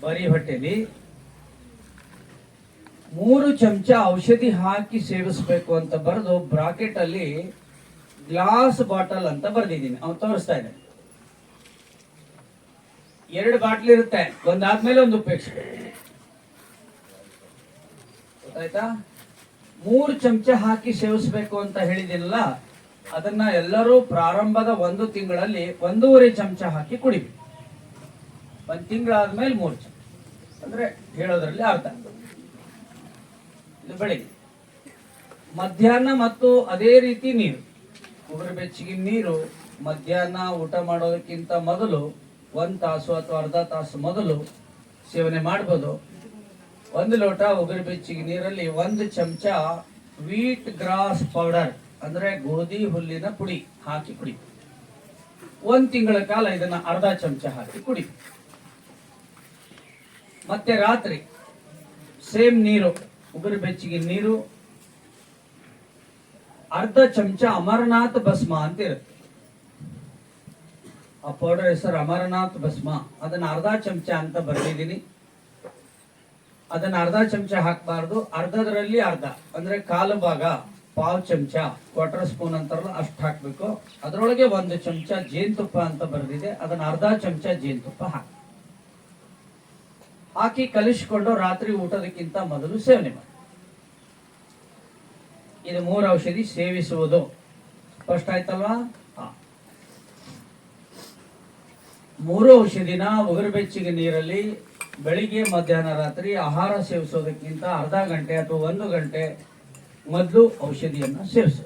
ಬರಿ ಹೊಟ್ಟೆಲಿ ಮೂರು ಚಮಚ ಔಷಧಿ ಹಾಕಿ ಸೇವಿಸಬೇಕು ಅಂತ ಬರೆದು ಬ್ರಾಕೆಟ್ ಅಲ್ಲಿ ಗ್ಲಾಸ್ ಬಾಟಲ್ ಅಂತ ಬರೆದಿದ್ದೀನಿ. ಅವ್ನು ತೋರಿಸ್ತಾ ಇದ್ದಾನೆ. ಎರಡು ಬಾಟ್ಲ್ ಇರುತ್ತೆ. ಒಂದಾದ್ಮೇಲೆ ಒಂದು ಉಪೇಕ್ಷೆ. ಗೊತ್ತಾಯ್ತಾ? ಮೂರು ಚಮಚ ಹಾಕಿ ಸೇವಿಸಬೇಕು ಅಂತ ಹೇಳಿದಿಲ್ಲ ಅದನ್ನ ಎಲ್ಲರೂ ಪ್ರಾರಂಭದ ಒಂದು ತಿಂಗಳಲ್ಲಿ ಒಂದೂವರೆ ಚಮಚ ಹಾಕಿ ಕುಡಿಬೇಕು. ಒಂದ್ ತಿಂಗಳಾದ್ಮೇಲೆ ಮೂರು ಚಮಚ. ಅಂದ್ರೆ ಹೇಳೋದ್ರಲ್ಲಿ ಇದು ಬೆಳಿಗ್ಗೆ. ಮಧ್ಯಾಹ್ನ ಮತ್ತು ಅದೇ ರೀತಿ ನೀರು. ಉಗುರು ಬೆಚ್ಚಗಿನ ನೀರು, ಮಧ್ಯಾಹ್ನ ಊಟ ಮಾಡೋದಕ್ಕಿಂತ ಮೊದಲು ಒಂದ್ ತಾಸು ಅಥವಾ ಅರ್ಧ ತಾಸು ಮೊದಲು ಸೇವನೆ ಮಾಡ್ಬೋದು. ಒಂದು ಲೋಟ ಉಗುರು ಬೆಚ್ಚಿಗೆ ನೀರಲ್ಲಿ ಒಂದು ಚಮಚ ವೀಟ್ ಗ್ರಾಸ್ ಪೌಡರ್ ಅಂದ್ರೆ ಗೋಧಿ ಹುಲ್ಲಿನ ಪುಡಿ, ಹಾಕಿ ಕುಡಿ. ಒಂದ್ ತಿಂಗಳ ಕಾಲ ಇದನ್ನ ಅರ್ಧ ಚಮಚ ಹಾಕಿ ಕುಡಿ. ಮತ್ತೆ ರಾತ್ರಿ, ಸೇಮ್ ನೀರು, ಉಗುರು ಬೆಚ್ಚಿಗೆ ನೀರು, ಅರ್ಧ ಚಮಚ ಅಮರನಾಥ್ ಭಸ್ಮ ಅಂತ ಇರುತ್ತೆ. ಆ ಪೌಡರ್ ಹೆಸರು ಅಮರನಾಥ್ ಭಸ್ಮ. ಅದನ್ನ ಅರ್ಧ ಚಮಚ ಅಂತ ಬರ್ತಿದ್ದೀನಿ ಅದನ್ನ ಅರ್ಧ ಚಮಚ ಹಾಕಬಾರ್ದು. ಅರ್ಧದರಲ್ಲಿ ಅರ್ಧ, ಅಂದ್ರೆ ಕಾಲು ಭಾಗ. ಪಾವ್ ಚಮಚ ಕ್ವಾರ್ಟರ್ ಸ್ಪೂನ್ ಅಂತಾರಲ್ಲ, ಅಷ್ಟು ಹಾಕ್ಬೇಕು. ಅದರೊಳಗೆ ಒಂದು ಚಮಚ ಜೇನುತುಪ್ಪ ಅಂತ ಬರೆದಿದೆ. ಅದನ್ನ ಅರ್ಧ ಚಮಚ ಜೇನುತುಪ್ಪ ಹಾಕಿ ಹಾಕಿ ಕಲಿಸಿಕೊಂಡು ರಾತ್ರಿ ಊಟದಕ್ಕಿಂತ ಮೊದಲು ಸೇವನೆ ಮಾಡಿ. ಇದು ಮೂರು ಔಷಧಿ ಸೇವಿಸುವುದು. ಸ್ಪಷ್ಟ ಆಯ್ತಲ್ವಾ? ಮೂರು ಔಷಧಿನ ಉಗುರು ಬೆಚ್ಚಗೆ ನೀರಲ್ಲಿ ಬೆಳಿಗ್ಗೆ, ಮಧ್ಯಾಹ್ನ ರಾತ್ರಿ ಆಹಾರ ಸೇವಿಸೋದಕ್ಕಿಂತ ಅರ್ಧ ಗಂಟೆ ಅಥವಾ ಒಂದು ಗಂಟೆ ಮೊದಲು ಔಷಧಿಯನ್ನ ಸೇವಿಸು.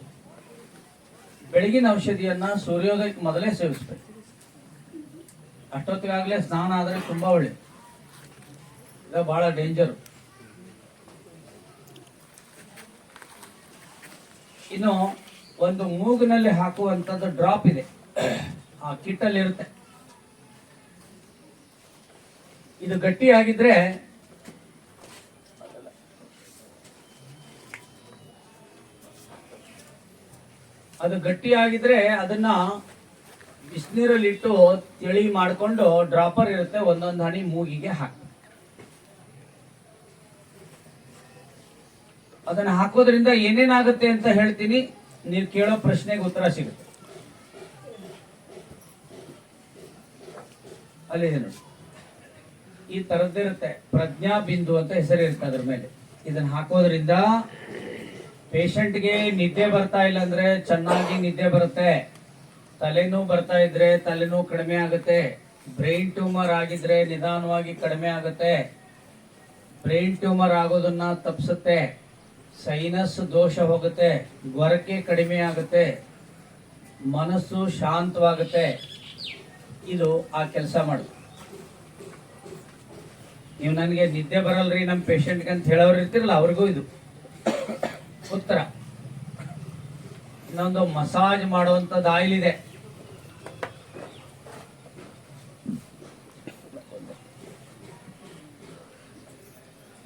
ಬೆಳಗಿನ ಔಷಧಿಯನ್ನ ಸೂರ್ಯೋದಯಕ್ಕೆ ಮೊದಲೇ ಸೇವಿಸ್ಬೇಕು. ಅಷ್ಟೊತ್ತಿಗಾಗಲೇ ಸ್ನಾನ ಆದರೆ ತುಂಬಾ ಒಳ್ಳೆ ಇದು ಬಹಳ ಡೇಂಜರ್ ಇನ್ನು ಒಂದು ಮೂಗಿನಲ್ಲಿ ಹಾಕುವಂಥದ್ದು ಡ್ರಾಪ್ ಇದೆ. ಆ ಕಿಟ್ಟಲ್ಲಿ ಇರುತ್ತೆ ಇದು ಗಟ್ಟಿಯಾಗಿದ್ರೆ ಅದು ಗಟ್ಟಿಯಾಗಿದ್ರೆ ಅದನ್ನ ಬಿಸಿನೀರಲ್ಲಿ ಇಟ್ಟು ತಿಳಿ ಮಾಡಿಕೊಂಡು ಡ್ರಾಪರ್ ಇರುತ್ತೆ, ಒಂದೊಂದು ಹನಿ ಮೂಗಿಗೆ ಹಾಕಿ ಅದನ್ನ ಹಾಕೋದ್ರಿಂದ ಏನೇನಾಗುತ್ತೆ ಅಂತ ಹೇಳ್ತೀನಿ. ನೀವು ಕೇಳೋ ಪ್ರಶ್ನೆಗೆ ಉತ್ತರ ಸಿಗುತ್ತೆ. ಅಲ್ಲಿ ಏನು ಈ ತರದ್ದಿರುತ್ತೆ ಪ್ರಜ್ಞಾ ಬಿಂದು ಅಂತ ಹೆಸರಿರುತ್ತೆ ಅದ್ರ ಮೇಲೆ. ಇದನ್ನ ಹಾಕೋದ್ರಿಂದ ಪೇಷಂಟ್ಗೆ ನಿದ್ದೆ ಬರ್ತಾ ಇಲ್ಲ ಅಂದ್ರೆ ಚೆನ್ನಾಗಿ ನಿದ್ದೆ ಬರುತ್ತೆ. ತಲೆನೋವು ಬರ್ತಾ ಇದ್ರೆ ತಲೆನೋವು ಕಡಿಮೆ ಆಗುತ್ತೆ. ಬ್ರೈನ್ ಟ್ಯೂಮರ್ ಆಗಿದ್ರೆ ನಿಧಾನವಾಗಿ ಕಡಿಮೆ ಆಗುತ್ತೆ. ಬ್ರೈನ್ ಟ್ಯೂಮರ್ ಆಗೋದನ್ನ ತಪ್ಪಿಸುತ್ತೆ ಸೈನಸ್ ದೋಷ ಹೋಗುತ್ತೆ. ಗೊರಕೆ ಕಡಿಮೆ ಆಗುತ್ತೆ. ಮನಸ್ಸು ಶಾಂತವಾಗುತ್ತೆ. ಇದು ಆ ಕೆಲಸ ಮಾಡುದು. ನೀವು ನನಗೆ ನಿದ್ದೆ ಬರಲ್ರಿ ನಮ್ಮ ಪೇಷಂಟ್ಗೆ ಅಂತ ಹೇಳೋರು ಇರ್ತಿರಲ್ಲ, ಅವ್ರಿಗೂ ಇದು. ಉತ್ತರ. ಇನ್ನೊಂದು ಮಸಾಜ್ ಮಾಡುವಂಥದ್ದು ಆಯಿಲ್ ಇದೆ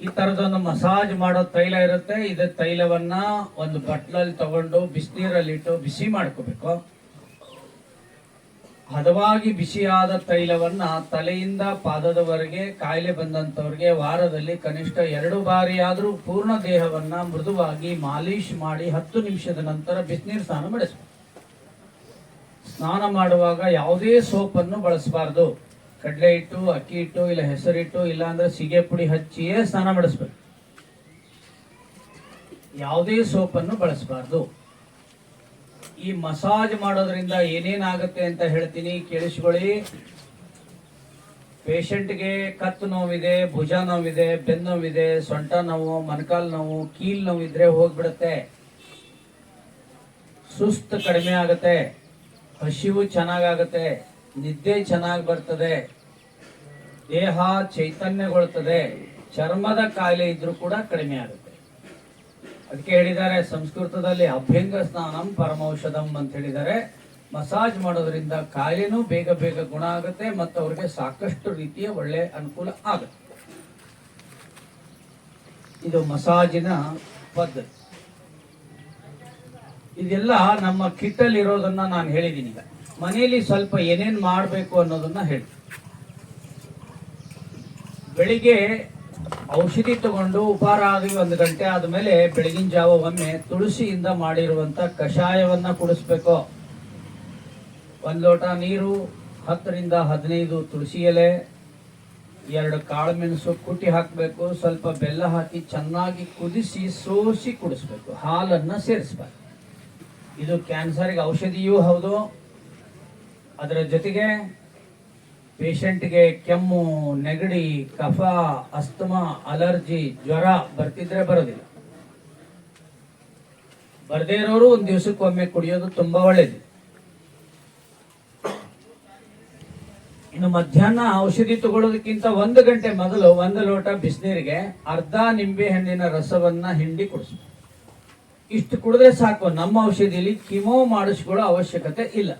ಈ ತರದೊಂದು ಮಸಾಜ್ ಮಾಡೋ ತೈಲ ಇರುತ್ತೆ. ಇದು ತೈಲವನ್ನ ಒಂದು ಬಟ್ಲಲ್ಲಿ ತಗೊಂಡು ಬಿಸಿನೀರಲ್ಲಿ ಇಟ್ಟು ಬಿಸಿ ಮಾಡ್ಕೋಬೇಕು. ಹದವಾಗಿ ಬಿಸಿಯಾದ ತೈಲವನ್ನ ತಲೆಯಿಂದ ಪಾದದವರೆಗೆ, ಕಾಯಿಲೆ ಬಂದಂತವ್ರಿಗೆ ವಾರದಲ್ಲಿ ಕನಿಷ್ಠ ಎರಡು ಬಾರಿಯಾದರೂ ಪೂರ್ಣ ದೇಹವನ್ನ ಮೃದುವಾಗಿ ಮಾಲೀಶ್ ಮಾಡಿ ಹತ್ತು ನಿಮಿಷದ ನಂತರ ಬಿಸಿನೀರು ಸ್ನಾನ ಬಳಸಬೇಕು ಸ್ನಾನ ಮಾಡುವಾಗ ಯಾವುದೇ ಸೋಪನ್ನು ಬಳಸಬಾರ್ದು. ಕಡಲೆ ಹಿಟ್ಟು, ಅಕ್ಕಿ ಹಿಟ್ಟು, ಇಲ್ಲ ಹೆಸರಿಟ್ಟು ಇಲ್ಲ ಅಂದ್ರೆ ಸಿಗೆ ಪುಡಿ ಹಚ್ಚಿಯೇ ಸ್ನಾನ ಮಾಡಿಸ್ಬೇಕು. ಯಾವುದೇ ಸೋಪನ್ನು ಬಳಸಬಾರ್ದು. ಈ ಮಸಾಜ್ ಮಾಡೋದ್ರಿಂದ ಏನೇನಾಗುತ್ತೆ ಅಂತ ಹೇಳ್ತೀನಿ. ಕೇಳಿಸ್ಕೊಳ್ಳಿ. ಪೇಷಂಟ್ಗೆ ಕತ್ತು ನೋವಿದೆ, ಭುಜ ನೋವಿದೆ, ಬೆನ್ನು ನೋವಿದೆ, ಸೊಂಟ ನೋವು, ಮೊಣಕಾಲ್ ನೋವು, ಕೀಲ್ ನೋವಿದ್ರೆ ಹೋಗ್ಬಿಡುತ್ತೆ. ಸುಸ್ತು ಕಡಿಮೆ ಆಗುತ್ತೆ. ಹಸಿವು ಚೆನ್ನಾಗಾಗುತ್ತೆ. ನಿದ್ದೆ ಚೆನ್ನಾಗಿ ಬರ್ತದೆ. ದೇಹ ಚೈತನ್ಯಗೊಳ್ತದೆ. ಚರ್ಮದ ಕಾಯಿಲೆ ಇದ್ರೂ ಕೂಡ ಕಡಿಮೆ ಆಗುತ್ತೆ. ಅದಕ್ಕೆ ಹೇಳಿದ್ದಾರೆ, ಸಂಸ್ಕೃತದಲ್ಲಿ ಅಭ್ಯಂಗ ಸ್ನಾನಂ ಪರಮೌಷಧಂ ಅಂತ ಹೇಳಿದ್ದಾರೆ. ಮಸಾಜ್ ಮಾಡೋದ್ರಿಂದ ಕಾಯಿಲೆನೂ ಬೇಗ ಬೇಗ ಗುಣ ಆಗುತ್ತೆ ಮತ್ತು ಅವ್ರಿಗೆ ಸಾಕಷ್ಟು ರೀತಿಯ ಒಳ್ಳೆ ಅನುಕೂಲ ಆಗುತ್ತೆ. ಇದು ಮಸಾಜಿನ ಪದ್ಧತಿ. ಇದೆಲ್ಲ ನಮ್ಮ ಕಿಟ್ಟಲ್ಲಿ ಇರೋದನ್ನ ನಾನು ಹೇಳಿದ್ದೀನಿ ಈಗ. ಮನೆಯಲ್ಲಿ ಸ್ವಲ್ಪ ಏನೇನ್ ಮಾಡಬೇಕು ಅನ್ನೋದನ್ನ ಹೇಳಿ ಬೆಳಿಗ್ಗೆ ಔಷಧಿ ತಗೊಂಡು ಉಪಹಾರ ಆಗಿ ಒಂದು ಗಂಟೆ ಆದಮೇಲೆ ಬೆಳಗಿನ ಜಾವ ಒಮ್ಮೆ ತುಳಸಿಯಿಂದ ಮಾಡಿರುವಂತ ಕಷಾಯವನ್ನ ಕುಡಿಸ್ಬೇಕು. ಒಂದು ಲೋಟ ನೀರು, ಹತ್ತರಿಂದ ಹದಿನೈದು ತುಳಸಿ ಎಲೆ, ಎರಡು ಕಾಳು ಮೆಣಸು ಕುಟ್ಟಿ ಹಾಕಬೇಕು, ಸ್ವಲ್ಪ ಬೆಲ್ಲ ಹಾಕಿ ಚೆನ್ನಾಗಿ ಕುದಿಸಿ ಸೋಸಿ ಕುಡಿಸ್ಬೇಕು, ಹಾಲನ್ನ ಸೇರಿಸ್ಬೇಕು. ಇದು ಕ್ಯಾನ್ಸರ್ಗೆ ಔಷಧಿಯೂ ಹೌದು. ಅದರ ಜೊತೆಗೆ ಪೇಷಂಟ್ಗೆ ಕೆಮ್ಮು, ನೆಗಡಿ, ಕಫ, ಅಸ್ತಮಾ, ಅಲರ್ಜಿ, ಜ್ವರ ಬರ್ತಿದ್ರೆ ಬರೋದಿಲ್ಲ. ಬರ್ದೇ ಇರೋರು ಒಂದ್ ದಿವಸಕ್ಕೊಮ್ಮೆ ಕುಡಿಯೋದು ತುಂಬಾ ಒಳ್ಳೇದು. ಇನ್ನು ಮಧ್ಯಾಹ್ನ ಔಷಧಿ ತಗೊಳ್ಳೋದಕ್ಕಿಂತ ಒಂದು ಗಂಟೆ ಮೊದಲು ಒಂದು ಲೋಟ ಬಿಸಿನೀರಿಗೆ ಅರ್ಧ ನಿಂಬೆ ಹಣ್ಣಿನ ರಸವನ್ನ ಹಿಂಡಿ ಕುಡಿಸ್ಬೇಕು ಇಷ್ಟು ಕುಡಿದ್ರೆ ಸಾಕು, ನಮ್ಮ ಔಷಧಿಯಲ್ಲಿ ಕಿಮೋ ಮಾಡಿಸ್ಕೊಳ್ಳೋ ಅವಶ್ಯಕತೆ ಇಲ್ಲ.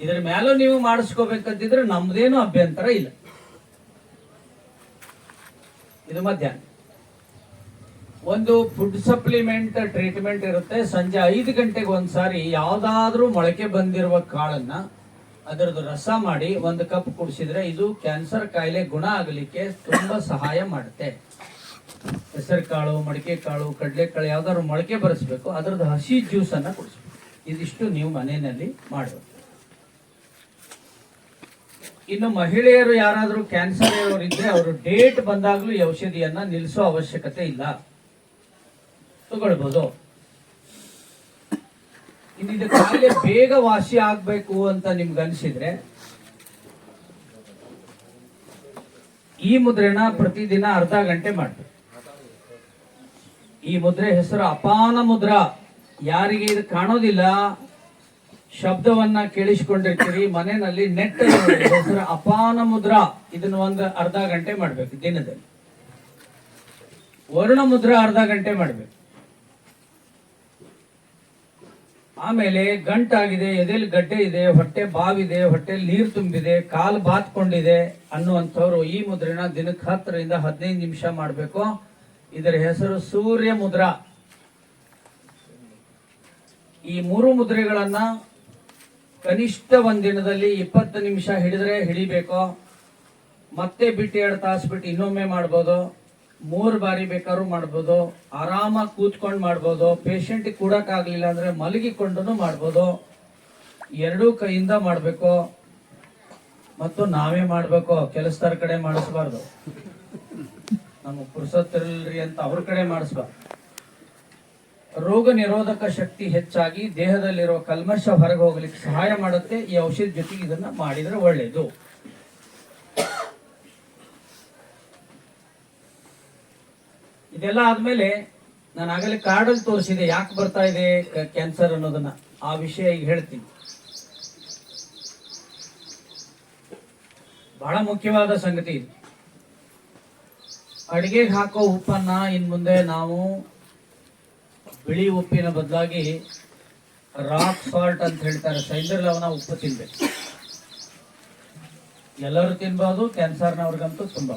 ಇದ್ರ ಮೇಲೂ ನೀವು ಮಾಡಿಸ್ಕೋಬೇಕಂತಿದ್ರೆ ನಮ್ದೇನು ಅಭ್ಯಂತರ ಇಲ್ಲ. ಇದು ಮಧ್ಯಾಹ್ನ. ಒಂದು ಫುಡ್ ಸಪ್ಲಿಮೆಂಟ್ ಟ್ರೀಟ್ಮೆಂಟ್ ಇರುತ್ತೆ. ಸಂಜೆ ಐದು ಗಂಟೆಗೆ ಒಂದ್ಸಾರಿ ಯಾವ್ದಾದ್ರೂ ಮೊಳಕೆ ಬಂದಿರುವ ಕಾಳನ್ನ ಅದರದ್ದು ರಸ ಮಾಡಿ ಒಂದು ಕಪ್ ಕುಡಿಸಿದ್ರೆ ಇದು ಕ್ಯಾನ್ಸರ್ ಕಾಯಿಲೆ ಗುಣ ಆಗಲಿಕ್ಕೆ ತುಂಬಾ ಸಹಾಯ ಮಾಡುತ್ತೆ. ಹೆಸರು ಕಾಳು, ಮಡಿಕೆ ಕಾಳು ಕಡಲೆಕಾಳು ಯಾವ್ದಾದ್ರು ಮೊಳಕೆ ಬರೆಸ್ಬೇಕು. ಅದರದ್ದು ಹಸಿ ಜ್ಯೂಸ್ ಅನ್ನ ಕುಡಿಸ್ಬೇಕು. ಇದಿಷ್ಟು ನೀವು ಮನೆಯಲ್ಲಿ ಮಾಡಬೇಕು. ಇನ್ನು ಮಹಿಳೆಯರು ಯಾರಾದರೂ ಕ್ಯಾನ್ಸರ್ ಇರೋರು ಇದ್ರೆ ಅವರು ಡೇಟ್ ಬಂದಾಗ್ಲೂ ಈ ಔಷಧಿಯನ್ನ ನಿಲ್ಲಿಸೋ ಅವಶ್ಯಕತೆ ಇಲ್ಲ. ತಗೊಳ್ಬೋದು. ಇದು ಕಾಯಿಲೆ ಬೇಗ ವಾಸಿ ಆಗ್ಬೇಕು ಅಂತ ನಿಮ್ಗೆ ಅನಿಸಿದ್ರೆ, ಈ ಮುದ್ರೆನ ಪ್ರತಿದಿನ ಅರ್ಧ ಗಂಟೆ ಮಾಡಿ ಈ ಮುದ್ರೆ ಹೆಸರು ಅಪಾನ ಮುದ್ರಾ. ಯಾರಿಗೆ ಇದು ಕಾಣೋದಿಲ್ಲ ಶಬ್ದವನ್ನ ಕೇಳಿಸಿಕೊಂಡಿರ್ತೀರಿ, ಮನೆಯಲ್ಲಿ ನೆಟ್ ಹೆಸರು ಅಪಾನ ಮುದ್ರಾ. ಇದನ್ನ ಒಂದು ಅರ್ಧ ಗಂಟೆ ಮಾಡ್ಬೇಕು ದಿನದಲ್ಲಿ. ವರುಣ ಮುದ್ರಾ ಅರ್ಧ ಗಂಟೆ ಮಾಡ್ಬೇಕು. ಆಮೇಲೆ ಗಂಟಾಗಿದೆ, ಎದೆಲಿ ಗಡ್ಡೆ ಇದೆ, ಹೊಟ್ಟೆ ಬಾವಿದೆ, ಹೊಟ್ಟೆಲಿ ನೀರು ತುಂಬಿದೆ, ಕಾಲು ಬಾತ್ಕೊಂಡಿದೆ ಅನ್ನುವಂಥವ್ರು ಈ ಮುದ್ರೆನ ದಿನಕ್ಕೆ ಹತ್ತರಿಂದ ಹದಿನೈದು ನಿಮಿಷ ಮಾಡಬೇಕು. ಇದರ ಹೆಸರು ಸೂರ್ಯ ಮುದ್ರಾ. ಈ ಮೂರು ಮುದ್ರೆಗಳನ್ನ ಕನಿಷ್ಠ ಒಂದಿನದಲ್ಲಿ ದಿನದಲ್ಲಿ ಇಪ್ಪತ್ತು ನಿಮಿಷ ಹಿಡಿದ್ರೆ ಹಿಡಿಬೇಕು. ಮತ್ತೆ ಬಿಟ್ಟು ಎರಡು ತಾಸು ಬಿಟ್ಟು ಇನ್ನೊಮ್ಮೆ ಮಾಡ್ಬೋದು. ಮೂರು ಬಾರಿ ಬೇಕಾದ್ರೂ ಮಾಡ್ಬೋದು. ಆರಾಮಾಗಿ ಕೂತ್ಕೊಂಡು ಮಾಡ್ಬೋದು. ಪೇಷಂಟ್ ಕೂಡಕ್ ಅಂದರೆ ಅಂದ್ರೆ ಮಲಗಿಕೊಂಡು ಮಾಡ್ಬೋದು. ಎರಡೂ ಕೈಯಿಂದ ಮಾಡಬೇಕು. ಮತ್ತು ನಾವೇ ಮಾಡಬೇಕು. ಕೆಲಸದಾರ ಕಡೆ ಮಾಡಿಸ್ಬಾರ್ದು. ನಮಗೆ ಪುರ್ಸತ್ತಿರಲ್ರಿ ಅಂತ ಅವ್ರ ಕಡೆ ಮಾಡಿಸ್ಬಾರ್ದು. ರೋಗ ನಿರೋಧಕ ಶಕ್ತಿ ಹೆಚ್ಚಾಗಿ ದೇಹದಲ್ಲಿರೋ ಕಲ್ಮಶ ಹೊರಗೆ ಹೋಗ್ಲಿಕ್ಕೆ ಸಹಾಯ ಮಾಡುತ್ತೆ. ಈ ಔಷಧ ಜೊತೆಗೆ ಇದನ್ನ ಮಾಡಿದ್ರೆ ಒಳ್ಳೇದು. ಇದೆಲ್ಲ ಆದ್ಮೇಲೆ ನಾನು ಆಗಲೇ ಕಾರ್ಡಲ್ಲಿ ತೋರಿಸಿದೆ. ಯಾಕೆ ಬರ್ತಾ ಇದೆ ಕ್ಯಾನ್ಸರ್ ಅನ್ನೋದನ್ನ. ಆ ವಿಷಯ ಈಗ ಹೇಳ್ತೀನಿ. ಬಹಳ ಮುಖ್ಯವಾದ ಸಂಗತಿ ಇದು. ಅಡಿಗೆಗೆ ಹಾಕೋ ಉಪ್ಪನ್ನ ಇನ್ ಮುಂದೆ ನಾವು ಬಿಳಿ ಉಪ್ಪಿನ ಬದಲಾಗಿ ರಾಕ್ ಸಾಲ್ಟ್ ಅಂತ ಹೇಳ್ತಾರೆ. ಸೈಂದರ್ ಲವಣ ಉಪ್ಪು ತಿನ್ಬೇಕು ಎಲ್ಲರೂ ತಿನ್ಬಹುದು ಕ್ಯಾನ್ಸರ್ನವ್ರಿಗಂತೂ ತುಂಬಾ.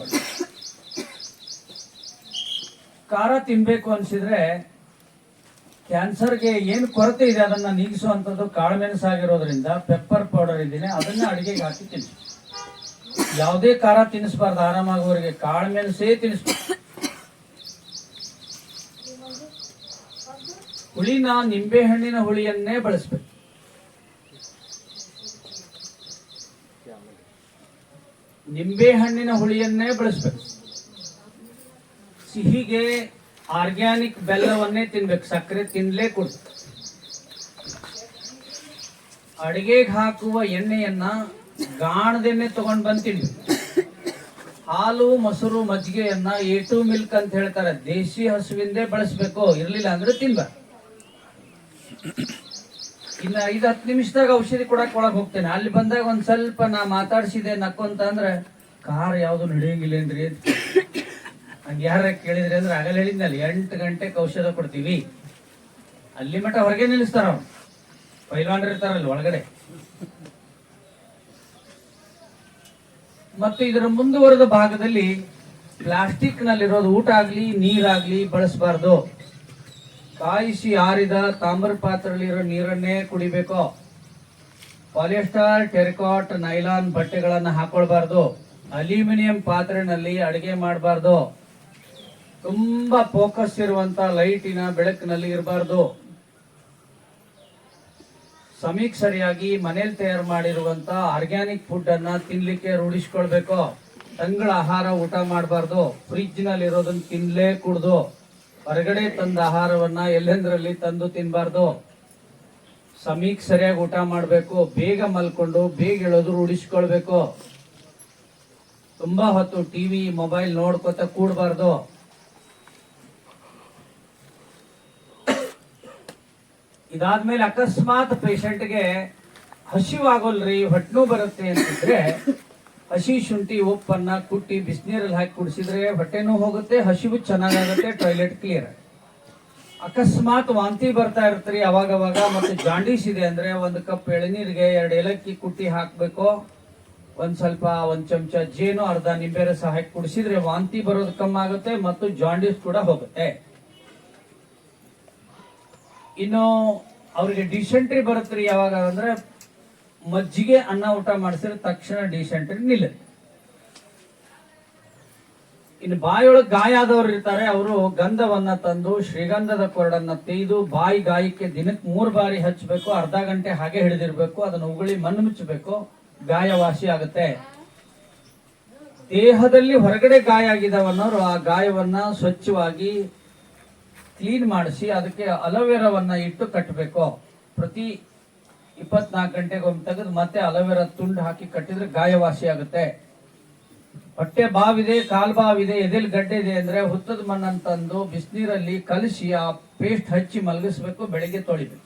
ಖಾರ ತಿನ್ಬೇಕು ಅನ್ಸಿದ್ರೆ ಕ್ಯಾನ್ಸರ್ಗೆ ಏನು ಕೊರತೆ ಇದೆ ಅದನ್ನ ನೀಗಿಸುವಂಥದ್ದು ಕಾಳುಮೆಣಸಾಗಿರೋದ್ರಿಂದ ಪೆಪ್ಪರ್ ಪೌಡರ್ ಇದ್ದೀನಿ, ಅದನ್ನ ಅಡಿಗೆಗೆ ಹಾಕಿ ತಿನ್ನಿಸಿ ಯಾವುದೇ ಖಾರ ತಿನ್ನಿಸ್ಬಾರ್ದು ಆರಾಮಾಗುವವರಿಗೆ ಕಾಳುಮೆಣಸೇ ತಿನ್ನಿಸ್ಬೇಕು ಹುಳಿನ ನಿಂಬೆಹಣ್ಣಿನ ಹುಳಿಯನ್ನೇ ಬಳಸಬೇಕು. ನಿಂಬೆಹಣ್ಣಿನ ಹುಳಿಯನ್ನೇ ಬಳಸಬೇಕು. ಸಿಹಿಗೆ ಆರ್ಗ್ಯಾನಿಕ್ ಬೆಲ್ಲವನ್ನೇ ತಿನ್ಬೇಕು. ಸಕ್ಕರೆ ತಿನ್ಲೇ ಕೊಡ್ಬೇಕು ಅಡಿಗೆಗೆ ಹಾಕುವ ಎಣ್ಣೆಯನ್ನ ಗಾಣದೆಣ್ಣೆ ತಗೊಂಡ್ ಬಂದ್ ತಿನ್ಬೇಕು ಹಾಲು, ಮೊಸರು, ಮಜ್ಜಿಗೆಯನ್ನ ಎ ಟು ಮಿಲ್ಕ್ ಅಂತ ಹೇಳ್ತಾರೆ. ದೇಶಿ ಹಸುವಿಂದೇ ಬಳಸ್ಬೇಕು. ಇರ್ಲಿಲ್ಲ ಅಂದ್ರೆ ತಿನ್ಬಾರ್ದು. ಇನ್ನ ಐದು ಹತ್ತು ನಿಮಿಷದಾಗ ಔಷಧಿ ಕೊಡಕ್ ಒಳಗ್ ಹೋಗ್ತೇನೆ. ಅಲ್ಲಿ ಬಂದಾಗ ಒಂದ್ ಸ್ವಲ್ಪ ನಾ ಮಾತಾಡ್ಸಿದೆ ನಕ್ಕು ಅಂದ್ರೆ, ಕಾರ್ ಯಾವ್ದು ನಡೆಯಂಗಿಲ್ಲೇನ್ರಿ ಹಂಗ ಯಾರ ಕೇಳಿದ್ರಿ ಅಂದ್ರೆ ಆಗಲ್ಲ ಹೇಳಿದ್ನಲ್ಲ, ಎಂಟು ಗಂಟೆಗೆ ಔಷಧ ಕೊಡ್ತೀವಿ. ಅಲ್ಲಿ ಮಟ್ಟ ಹೊರಗೆ ನಿಲ್ಲಿಸ್ತಾರ ಅವ್ರು. ಪೈಲ್ವಾನ್ರು ಇರ್ತಾರಲ್ಲ ಒಳಗಡೆ. ಮತ್ತು ಇದರ ಮುಂದುವರೆದ ಭಾಗದಲ್ಲಿ ಪ್ಲಾಸ್ಟಿಕ್ ನಲ್ಲಿರೋದು ಊಟ ಆಗ್ಲಿ ನೀರಾಗ್ಲಿ ಬಳಸಬಾರ್ದು. ಕಾಯಿಸಿ ಆರಿದ ತಾಮ್ರ ಪಾತ್ರೆಯಲ್ಲಿರೋ ನೀರನ್ನೇ ಕುಡಿಬೇಕು. ಪಾಲಿಯೆಸ್ಟರ್, ಟೆರಿಕಾಟ್, ನೈಲಾನ್ ಬಟ್ಟೆಗಳನ್ನು ಹಾಕೊಳ್ಬಾರ್ದು. ಅಲ್ಯೂಮಿನಿಯಂ ಪಾತ್ರೆನಲ್ಲಿ ಅಡಿಗೆ ಮಾಡಬಾರ್ದು. ತುಂಬಾ ಫೋಕಸ್ ಇರುವಂತ ಲೈಟಿನ ಬೆಳಕಿನಲ್ಲಿ ಇರಬಾರ್ದು. ಸಮೀಕ್ ಸರಿಯಾಗಿ ಮನೇಲಿ ತಯಾರು ಮಾಡಿರುವಂತ ಆರ್ಗ್ಯಾನಿಕ್ ಫುಡ್ ಅನ್ನ ತಿನ್ಲಿಕ್ಕೆ ರೂಢಿಸ್ಕೊಳ್ಬೇಕು. ತಂಗಳ ಆಹಾರ ಊಟ ಮಾಡಬಾರ್ದು. ಫ್ರಿಜ್ನಲ್ಲಿ ಇರೋದನ್ನ ತಿನ್ಲೇ ಕುಡ್ದು. ಹೊರಗಡೆ ತಂದ ಆಹಾರವನ್ನ ಎಲ್ಲೆಂದ್ರಲ್ಲಿ ತಂದು ತಿನ್ಬಾರ್ದು? ಸಮೀಕ್ ಸರಿಯಾಗಿ ಊಟ ಮಾಡಬೇಕು, ಬೇಗ ಮಲ್ಕೊಂಡು, ಬೇಗ ಹೇಳೋದು ರೂಢಿಸ್ಕೊಳ್ಬೇಕು ತುಂಬಾ ಹೊತ್ತು ಟಿವಿ, ಮೊಬೈಲ್ ನೋಡ್ಕೊತ ಕೂಡಬಾರ್ದು. ಇದಾದ್ಮೇಲೆ ಅಕಸ್ಮಾತ್ ಪೇಷಂಟ್ಗೆ ಹಸಿವಾಗೋಲ್ರಿ ಹೊಟ್ಟೆನೂ ಬರುತ್ತೆ ಅಂತಿದ್ರೆ ಹಸಿ ಶುಂಠಿ ಉಪ್ಪನ್ನ ಕುಟ್ಟಿ ಬಿಸಿನೀರಲ್ಲಿ ಹಾಕಿ ಕುಡಿಸಿದ್ರೆ ಹೊಟ್ಟೆನೂ ಹೋಗುತ್ತೆ, ಹಸಿವು ಚೆನ್ನಾಗಾಗುತ್ತೆ ಟಾಯ್ಲೆಟ್ ಕ್ಲಿಯರ್ ಅಕಸ್ಮಾತ್ ವಾಂತಿ ಬರ್ತಾ ಇರ್ತೀರಿ ಅವಾಗ ಅವಾಗ ಮತ್ತೆ ಜಾಂಡೀಸ್ ಇದೆ ಅಂದ್ರೆ ಒಂದು ಕಪ್ ಎಳನೀರಿಗೆ ಎರಡು ಏಲಕ್ಕಿ ಕುಟ್ಟಿ ಹಾಕ್ಬೇಕು. ಒಂದ್ ಸ್ವಲ್ಪ, ಒಂದ್ ಚಮಚ ಜೇನು, ಅರ್ಧ ನಿಂಬೆ ರಸ ಹಾಕಿ ಕುಡಿಸಿದ್ರೆ ವಾಂತಿ ಬರೋದು ಕಮ್ಮಿ ಆಗುತ್ತೆ ಮತ್ತು ಜಾಂಡೀಸ್ ಕೂಡ ಹೋಗುತ್ತೆ. ಇನ್ನು ಅವ್ರಿಗೆ ಡಿಸೆಂಟ್ರಿ ಬರುತ್ತೆ ಯಾವಾಗ ಅಂದ್ರೆ ಮಜ್ಜಿಗೆ ಅನ್ನ ಊಟ ಮಾಡಿಸಿದ್ರೆ ತಕ್ಷಣ ಡಿಸೆಂಟ್ರಿ ನಿಲ್ಲ ಇನ್ನು ಬಾಯೊಳಗೆ ಗಾಯ ಆದವರು ಇರ್ತಾರೆ, ಅವರು ಗಂಧವನ್ನ ತಂದು ಶ್ರೀಗಂಧದ ಕೊರಡನ್ನ ತೆಗೆದು ಬಾಯಿ ಗಾಯಕ್ಕೆ ದಿನಕ್ಕೆ ಮೂರು ಬಾರಿ ಹಚ್ಚಬೇಕು, ಅರ್ಧ ಗಂಟೆ ಹಾಗೆ ಹಿಡಿದಿರ್ಬೇಕು, ಅದನ್ನು ಉಗುಳಿ ಮಣ್ಣು ಮುಚ್ಚಬೇಕು ಗಾಯ ವಾಸಿ ಆಗುತ್ತೆ. ದೇಹದಲ್ಲಿ ಹೊರಗಡೆ ಗಾಯ ಆಗಿದವನ್ನವರು ಆ ಗಾಯವನ್ನ ಸ್ವಚ್ಛವಾಗಿ ಕ್ಲೀನ್ ಮಾಡಿಸಿ, ಅದಕ್ಕೆ ಅಲೋವೆರಾವನ್ನ ಇಟ್ಟು ಕಟ್ಟಬೇಕು ಪ್ರತಿ ಇಪ್ಪತ್ನಾಲ್ಕು ಗಂಟೆಗೆ ಒಮ್ಮೆ ತೆಗೆದು ಮತ್ತೆ ಅಲೋವೆರಾ ತುಂಡು ಹಾಕಿ ಕಟ್ಟಿದ್ರೆ ಗಾಯವಾಸಿ ಆಗುತ್ತೆ. ಹೊಟ್ಟೆ ಬಾವಿದೆ, ಕಾಲ್ ಬಾವಿದೆ, ಎದೆಲ್ ಗಡ್ಡೆ ಇದೆ ಅಂದ್ರೆ ಹುತ್ತದ ಮಣ್ಣನ್ನು ತಂದು ಬಿಸಿನೀರಲ್ಲಿ ಕಲಸಿ ಆ ಪೇಸ್ಟ್ ಹಚ್ಚಿ ಮಲಗಿಸ್ಬೇಕು, ಬೆಳಿಗ್ಗೆ ತೊಳಿಬೇಕು.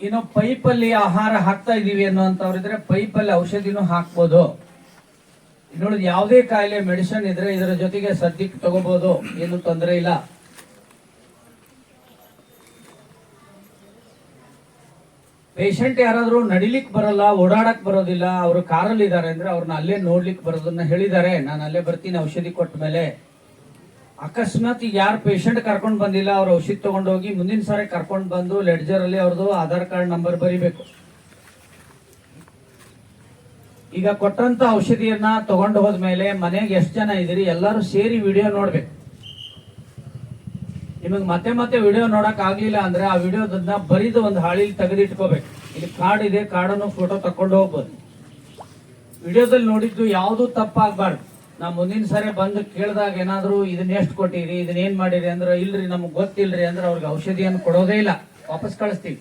ಇನ್ನು ಪೈಪಲ್ಲಿ ಆಹಾರ ಹಾಕ್ತಾ ಇದೀವಿ ಅನ್ನುವಂಥವ್ರಿದ್ರೆ ಪೈಪಲ್ಲಿ ಔಷಧಿನೂ ಹಾಕ್ಬೋದು. ಇನ್ನುಳಿದ ಯಾವುದೇ ಕಾಯಿಲೆ ಮೆಡಿಸನ್ ಇದ್ರೆ ಇದರ ಜೊತೆಗೆ ಸದ್ಯಕ್ಕೆ ತಗೋಬಹುದು ಏನು ತೊಂದರೆ ಇಲ್ಲ. ಪೇಷಂಟ್ ಯಾರಾದರೂ ನಡಿಲಿಕ್ಕೆ ಬರಲ್ಲ, ಓಡಾಡಕ್ ಬರೋದಿಲ್ಲ, ಅವರು ಕಾರಲ್ಲಿ ಇದ್ದಾರೆ ಅಂದ್ರೆ ಅವ್ರನ್ನ ಅಲ್ಲೇ ನೋಡ್ಲಿಕ್ಕೆ ಬರೋದನ್ನ ಹೇಳಿದ್ದಾರೆ. ನಾನು ಅಲ್ಲೇ ಬರ್ತೀನಿ, ಔಷಧಿ ಕೊಟ್ಟ ಮೇಲೆ. ಅಕಸ್ಮಾತ್ ಈಗ ಯಾರು ಪೇಷಂಟ್ ಕರ್ಕೊಂಡು ಬಂದಿಲ್ಲ, ಅವ್ರ ಔಷಧಿ ತಗೊಂಡೋಗಿ ಮುಂದಿನ ಸಾರಿ ಕರ್ಕೊಂಡು ಬಂದು ಲೆಡ್ಜರ್ ಅಲ್ಲಿ ಅವ್ರದ್ದು ಆಧಾರ್ ಕಾರ್ಡ್ ನಂಬರ್ ಬರಿಬೇಕು. ಈಗ ಕೊಟ್ಟಂತ ಔಷಧಿಯನ್ನ ತಗೊಂಡು ಹೋದ್ಮೇಲೆ ಮನೆಗೆ ಎಷ್ಟು ಜನ ಇದ್ದೀರಿ, ಎಲ್ಲರೂ ಸೇರಿ ವಿಡಿಯೋ ನೋಡ್ಬೇಕು. ನಿಮಗೆ ಮತ್ತೆ ಮತ್ತೆ ವಿಡಿಯೋ ನೋಡಕ್ ಆಗ್ಲಿಲ್ಲ ಅಂದ್ರೆ ಆ ವಿಡಿಯೋದನ್ನ ಬರಿದು ಒಂದು ಹಾಳಿಲಿ ತೆಗೆದಿಟ್ಕೋಬೇಕು. ಇಲ್ಲಿ ಕಾರ್ಡ್ ಇದೆ ಕಾರ್ಡನ್ನು ಫೋಟೋ ತಕೊಂಡು ಹೋಗ್ಬೋದು. ವಿಡಿಯೋದಲ್ಲಿ ನೋಡಿದ್ದು ಯಾವುದು ತಪ್ಪಾಗಬಾರ್ದು. ನಾ ಮುಂದಿನ ಸರಿ ಬಂದು ಕೇಳಿದಾಗ ಏನಾದರೂ ಇದನ್ನ ಎಷ್ಟು ಕೊಟ್ಟಿರಿ, ಇದನ್ನ ಏನ್ ಮಾಡಿರಿ ಅಂದ್ರೆ ಇಲ್ರಿ, ನಮ್ಗೆ ಗೊತ್ತಿಲ್ರಿ ಅಂದ್ರೆ ಅವ್ರಿಗೆ ಔಷಧಿಯನ್ನು ಕೊಡೋದೇ ಇಲ್ಲ. ವಾಪಸ್ ಕಳಿಸ್ತೀವಿ.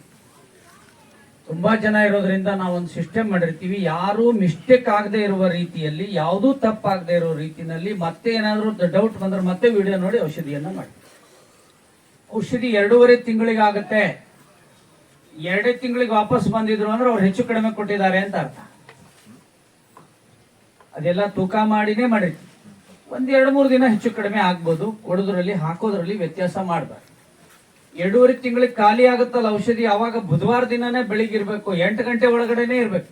ತುಂಬಾ ಜನ ಇರೋದ್ರಿಂದ ನಾವು ಒಂದು ಸಿಸ್ಟಮ್ ಮಾಡಿರ್ತೀವಿ. ಯಾರು ಮಿಸ್ಟೇಕ್ ಆಗದೆ ಇರುವ ರೀತಿಯಲ್ಲಿ, ಯಾವುದೂ ತಪ್ಪಾಗದೆ ಇರೋ ರೀತಿಯಲ್ಲಿ ಮತ್ತೆ ಏನಾದರೂ ಡೌಟ್ ಬಂದ್ರೆ ಮತ್ತೆ ವಿಡಿಯೋ ನೋಡಿ ಔಷಧಿಯನ್ನ ಮಾಡಿ. ಔಷಧಿ ಎರಡೂವರೆ ತಿಂಗಳಿಗೆ ಆಗುತ್ತೆ ಎರಡೇ ತಿಂಗಳಿಗೆ ವಾಪಸ್ ಬಂದಿದ್ರು ಅಂದ್ರೆ ಅವ್ರು ಹೆಚ್ಚು ಕಡಿಮೆ ಕೊಟ್ಟಿದ್ದಾರೆ ಅಂತ ಅರ್ಥ. ಅದೆಲ್ಲ ತೂಕ ಮಾಡಿನೇ ಮಾಡಿರ್ತೀವಿ ಒಂದ್ ಎರಡು ಮೂರು ದಿನ ಹೆಚ್ಚು ಕಡಿಮೆ ಆಗ್ಬೋದು. ಕೊಡೋದ್ರಲ್ಲಿ ಹಾಕೋದ್ರಲ್ಲಿ ವ್ಯತ್ಯಾಸ ಮಾಡಬಾರ್ದು. ಎರಡೂವರೆ ತಿಂಗಳಿಗೆ ಖಾಲಿ ಆಗುತ್ತಲ್ಲ ಔಷಧಿ ಯಾವಾಗ ಬುಧವಾರ ದಿನನೇ ಬೆಳಿಗ್ಗೆ ಇರಬೇಕು, ಎಂಟು ಗಂಟೆ ಒಳಗಡೆನೆ ಇರಬೇಕು.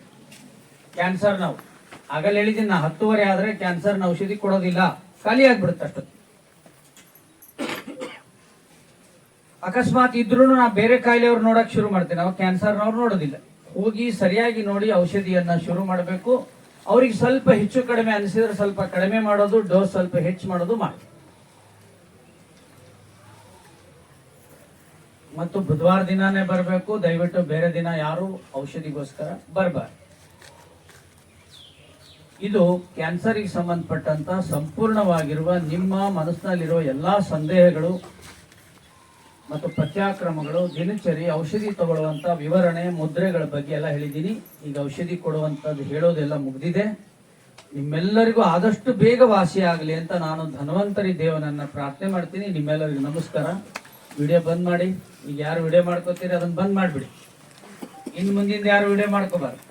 ಕ್ಯಾನ್ಸರ್ ನಾವು. ಆಗಲ್ಲ ಹೇಳಿದ್ದೀನಿ, ನಾ ಹತ್ತುವರೆ ಆದ್ರೆ ಕ್ಯಾನ್ಸರ್ನ ಔಷಧಿ ಕೊಡೋದಿಲ್ಲ. ಖಾಲಿ ಆಗ್ಬಿಡುತ್ತೆ ಅಷ್ಟೊತ್ತು. ಅಕಸ್ಮಾತ್ ಇದ್ರೂ ನಾ ಬೇರೆ ಕಾಯಿಲೆಯವ್ರು ನೋಡಕ್ ಶುರು ಮಾಡ್ತೀನಿ. ಕ್ಯಾನ್ಸರ್ ಅವ್ರು ನೋಡೋದಿಲ್ಲ. ಹೋಗಿ ಸರಿಯಾಗಿ ನೋಡಿ ಔಷಧಿಯನ್ನ ಶುರು ಮಾಡಬೇಕು. ಅವ್ರಿಗೆ ಸ್ವಲ್ಪ ಹೆಚ್ಚು ಕಡಿಮೆ ಅನಿಸಿದ್ರೆ ಸ್ವಲ್ಪ ಕಡಿಮೆ ಮಾಡೋದು, ಡೋಸ್ ಸ್ವಲ್ಪ ಹೆಚ್ಚು ಮಾಡೋದು ಮಾಡಿ. ಮತ್ತು ಬುಧವಾರ ದಿನಾನೇ ಬರಬೇಕು. ದಯವಿಟ್ಟು ಬೇರೆ ದಿನ ಯಾರು ಔಷಧಿಗೋಸ್ಕರ ಬರಬಾರ್ದು. ಇದು ಕ್ಯಾನ್ಸರ್ಗೆ ಸಂಬಂಧಪಟ್ಟಂತ ಸಂಪೂರ್ಣವಾಗಿರುವ ನಿಮ್ಮ ಮನಸ್ಸಿನಲ್ಲಿರುವ ಎಲ್ಲಾ ಸಂದೇಹಗಳು ಮತ್ತು ಪಥ್ಯಾಕ್ರಮಗಳು ದಿನಚರಿ ಔಷಧಿ ತಗೊಳ್ಳುವಂಥ ವಿವರಣೆ, ಮುದ್ರೆಗಳ ಬಗ್ಗೆ ಎಲ್ಲ ಹೇಳಿದ್ದೀನಿ. ಈಗ ಔಷಧಿ ಕೊಡುವಂಥದ್ದು ಹೇಳೋದೆಲ್ಲ ಮುಗಿದಿದೆ. ನಿಮ್ಮೆಲ್ಲರಿಗೂ ಆದಷ್ಟು ಬೇಗ ವಾಸಿ ಆಗಲಿ ಅಂತ ನಾನು ಧನ್ವಂತರಿ ದೇವನನ್ನ ಪ್ರಾರ್ಥನೆ ಮಾಡ್ತೀನಿ. ನಿಮ್ಮೆಲ್ಲರಿಗೂ ನಮಸ್ಕಾರ. ವಿಡಿಯೋ ಬಂದ್ ಮಾಡಿ. ಈಗ ಯಾರು ವಿಡಿಯೋ ಮಾಡ್ಕೋತೀರಿ ಅದನ್ನ ಬಂದ್ ಮಾಡ್ಬಿಡಿ. ಇನ್ನು ಮುಂದಿಂದ ಯಾರು ವಿಡಿಯೋ ಮಾಡ್ಕೋಬಾರ್ದು?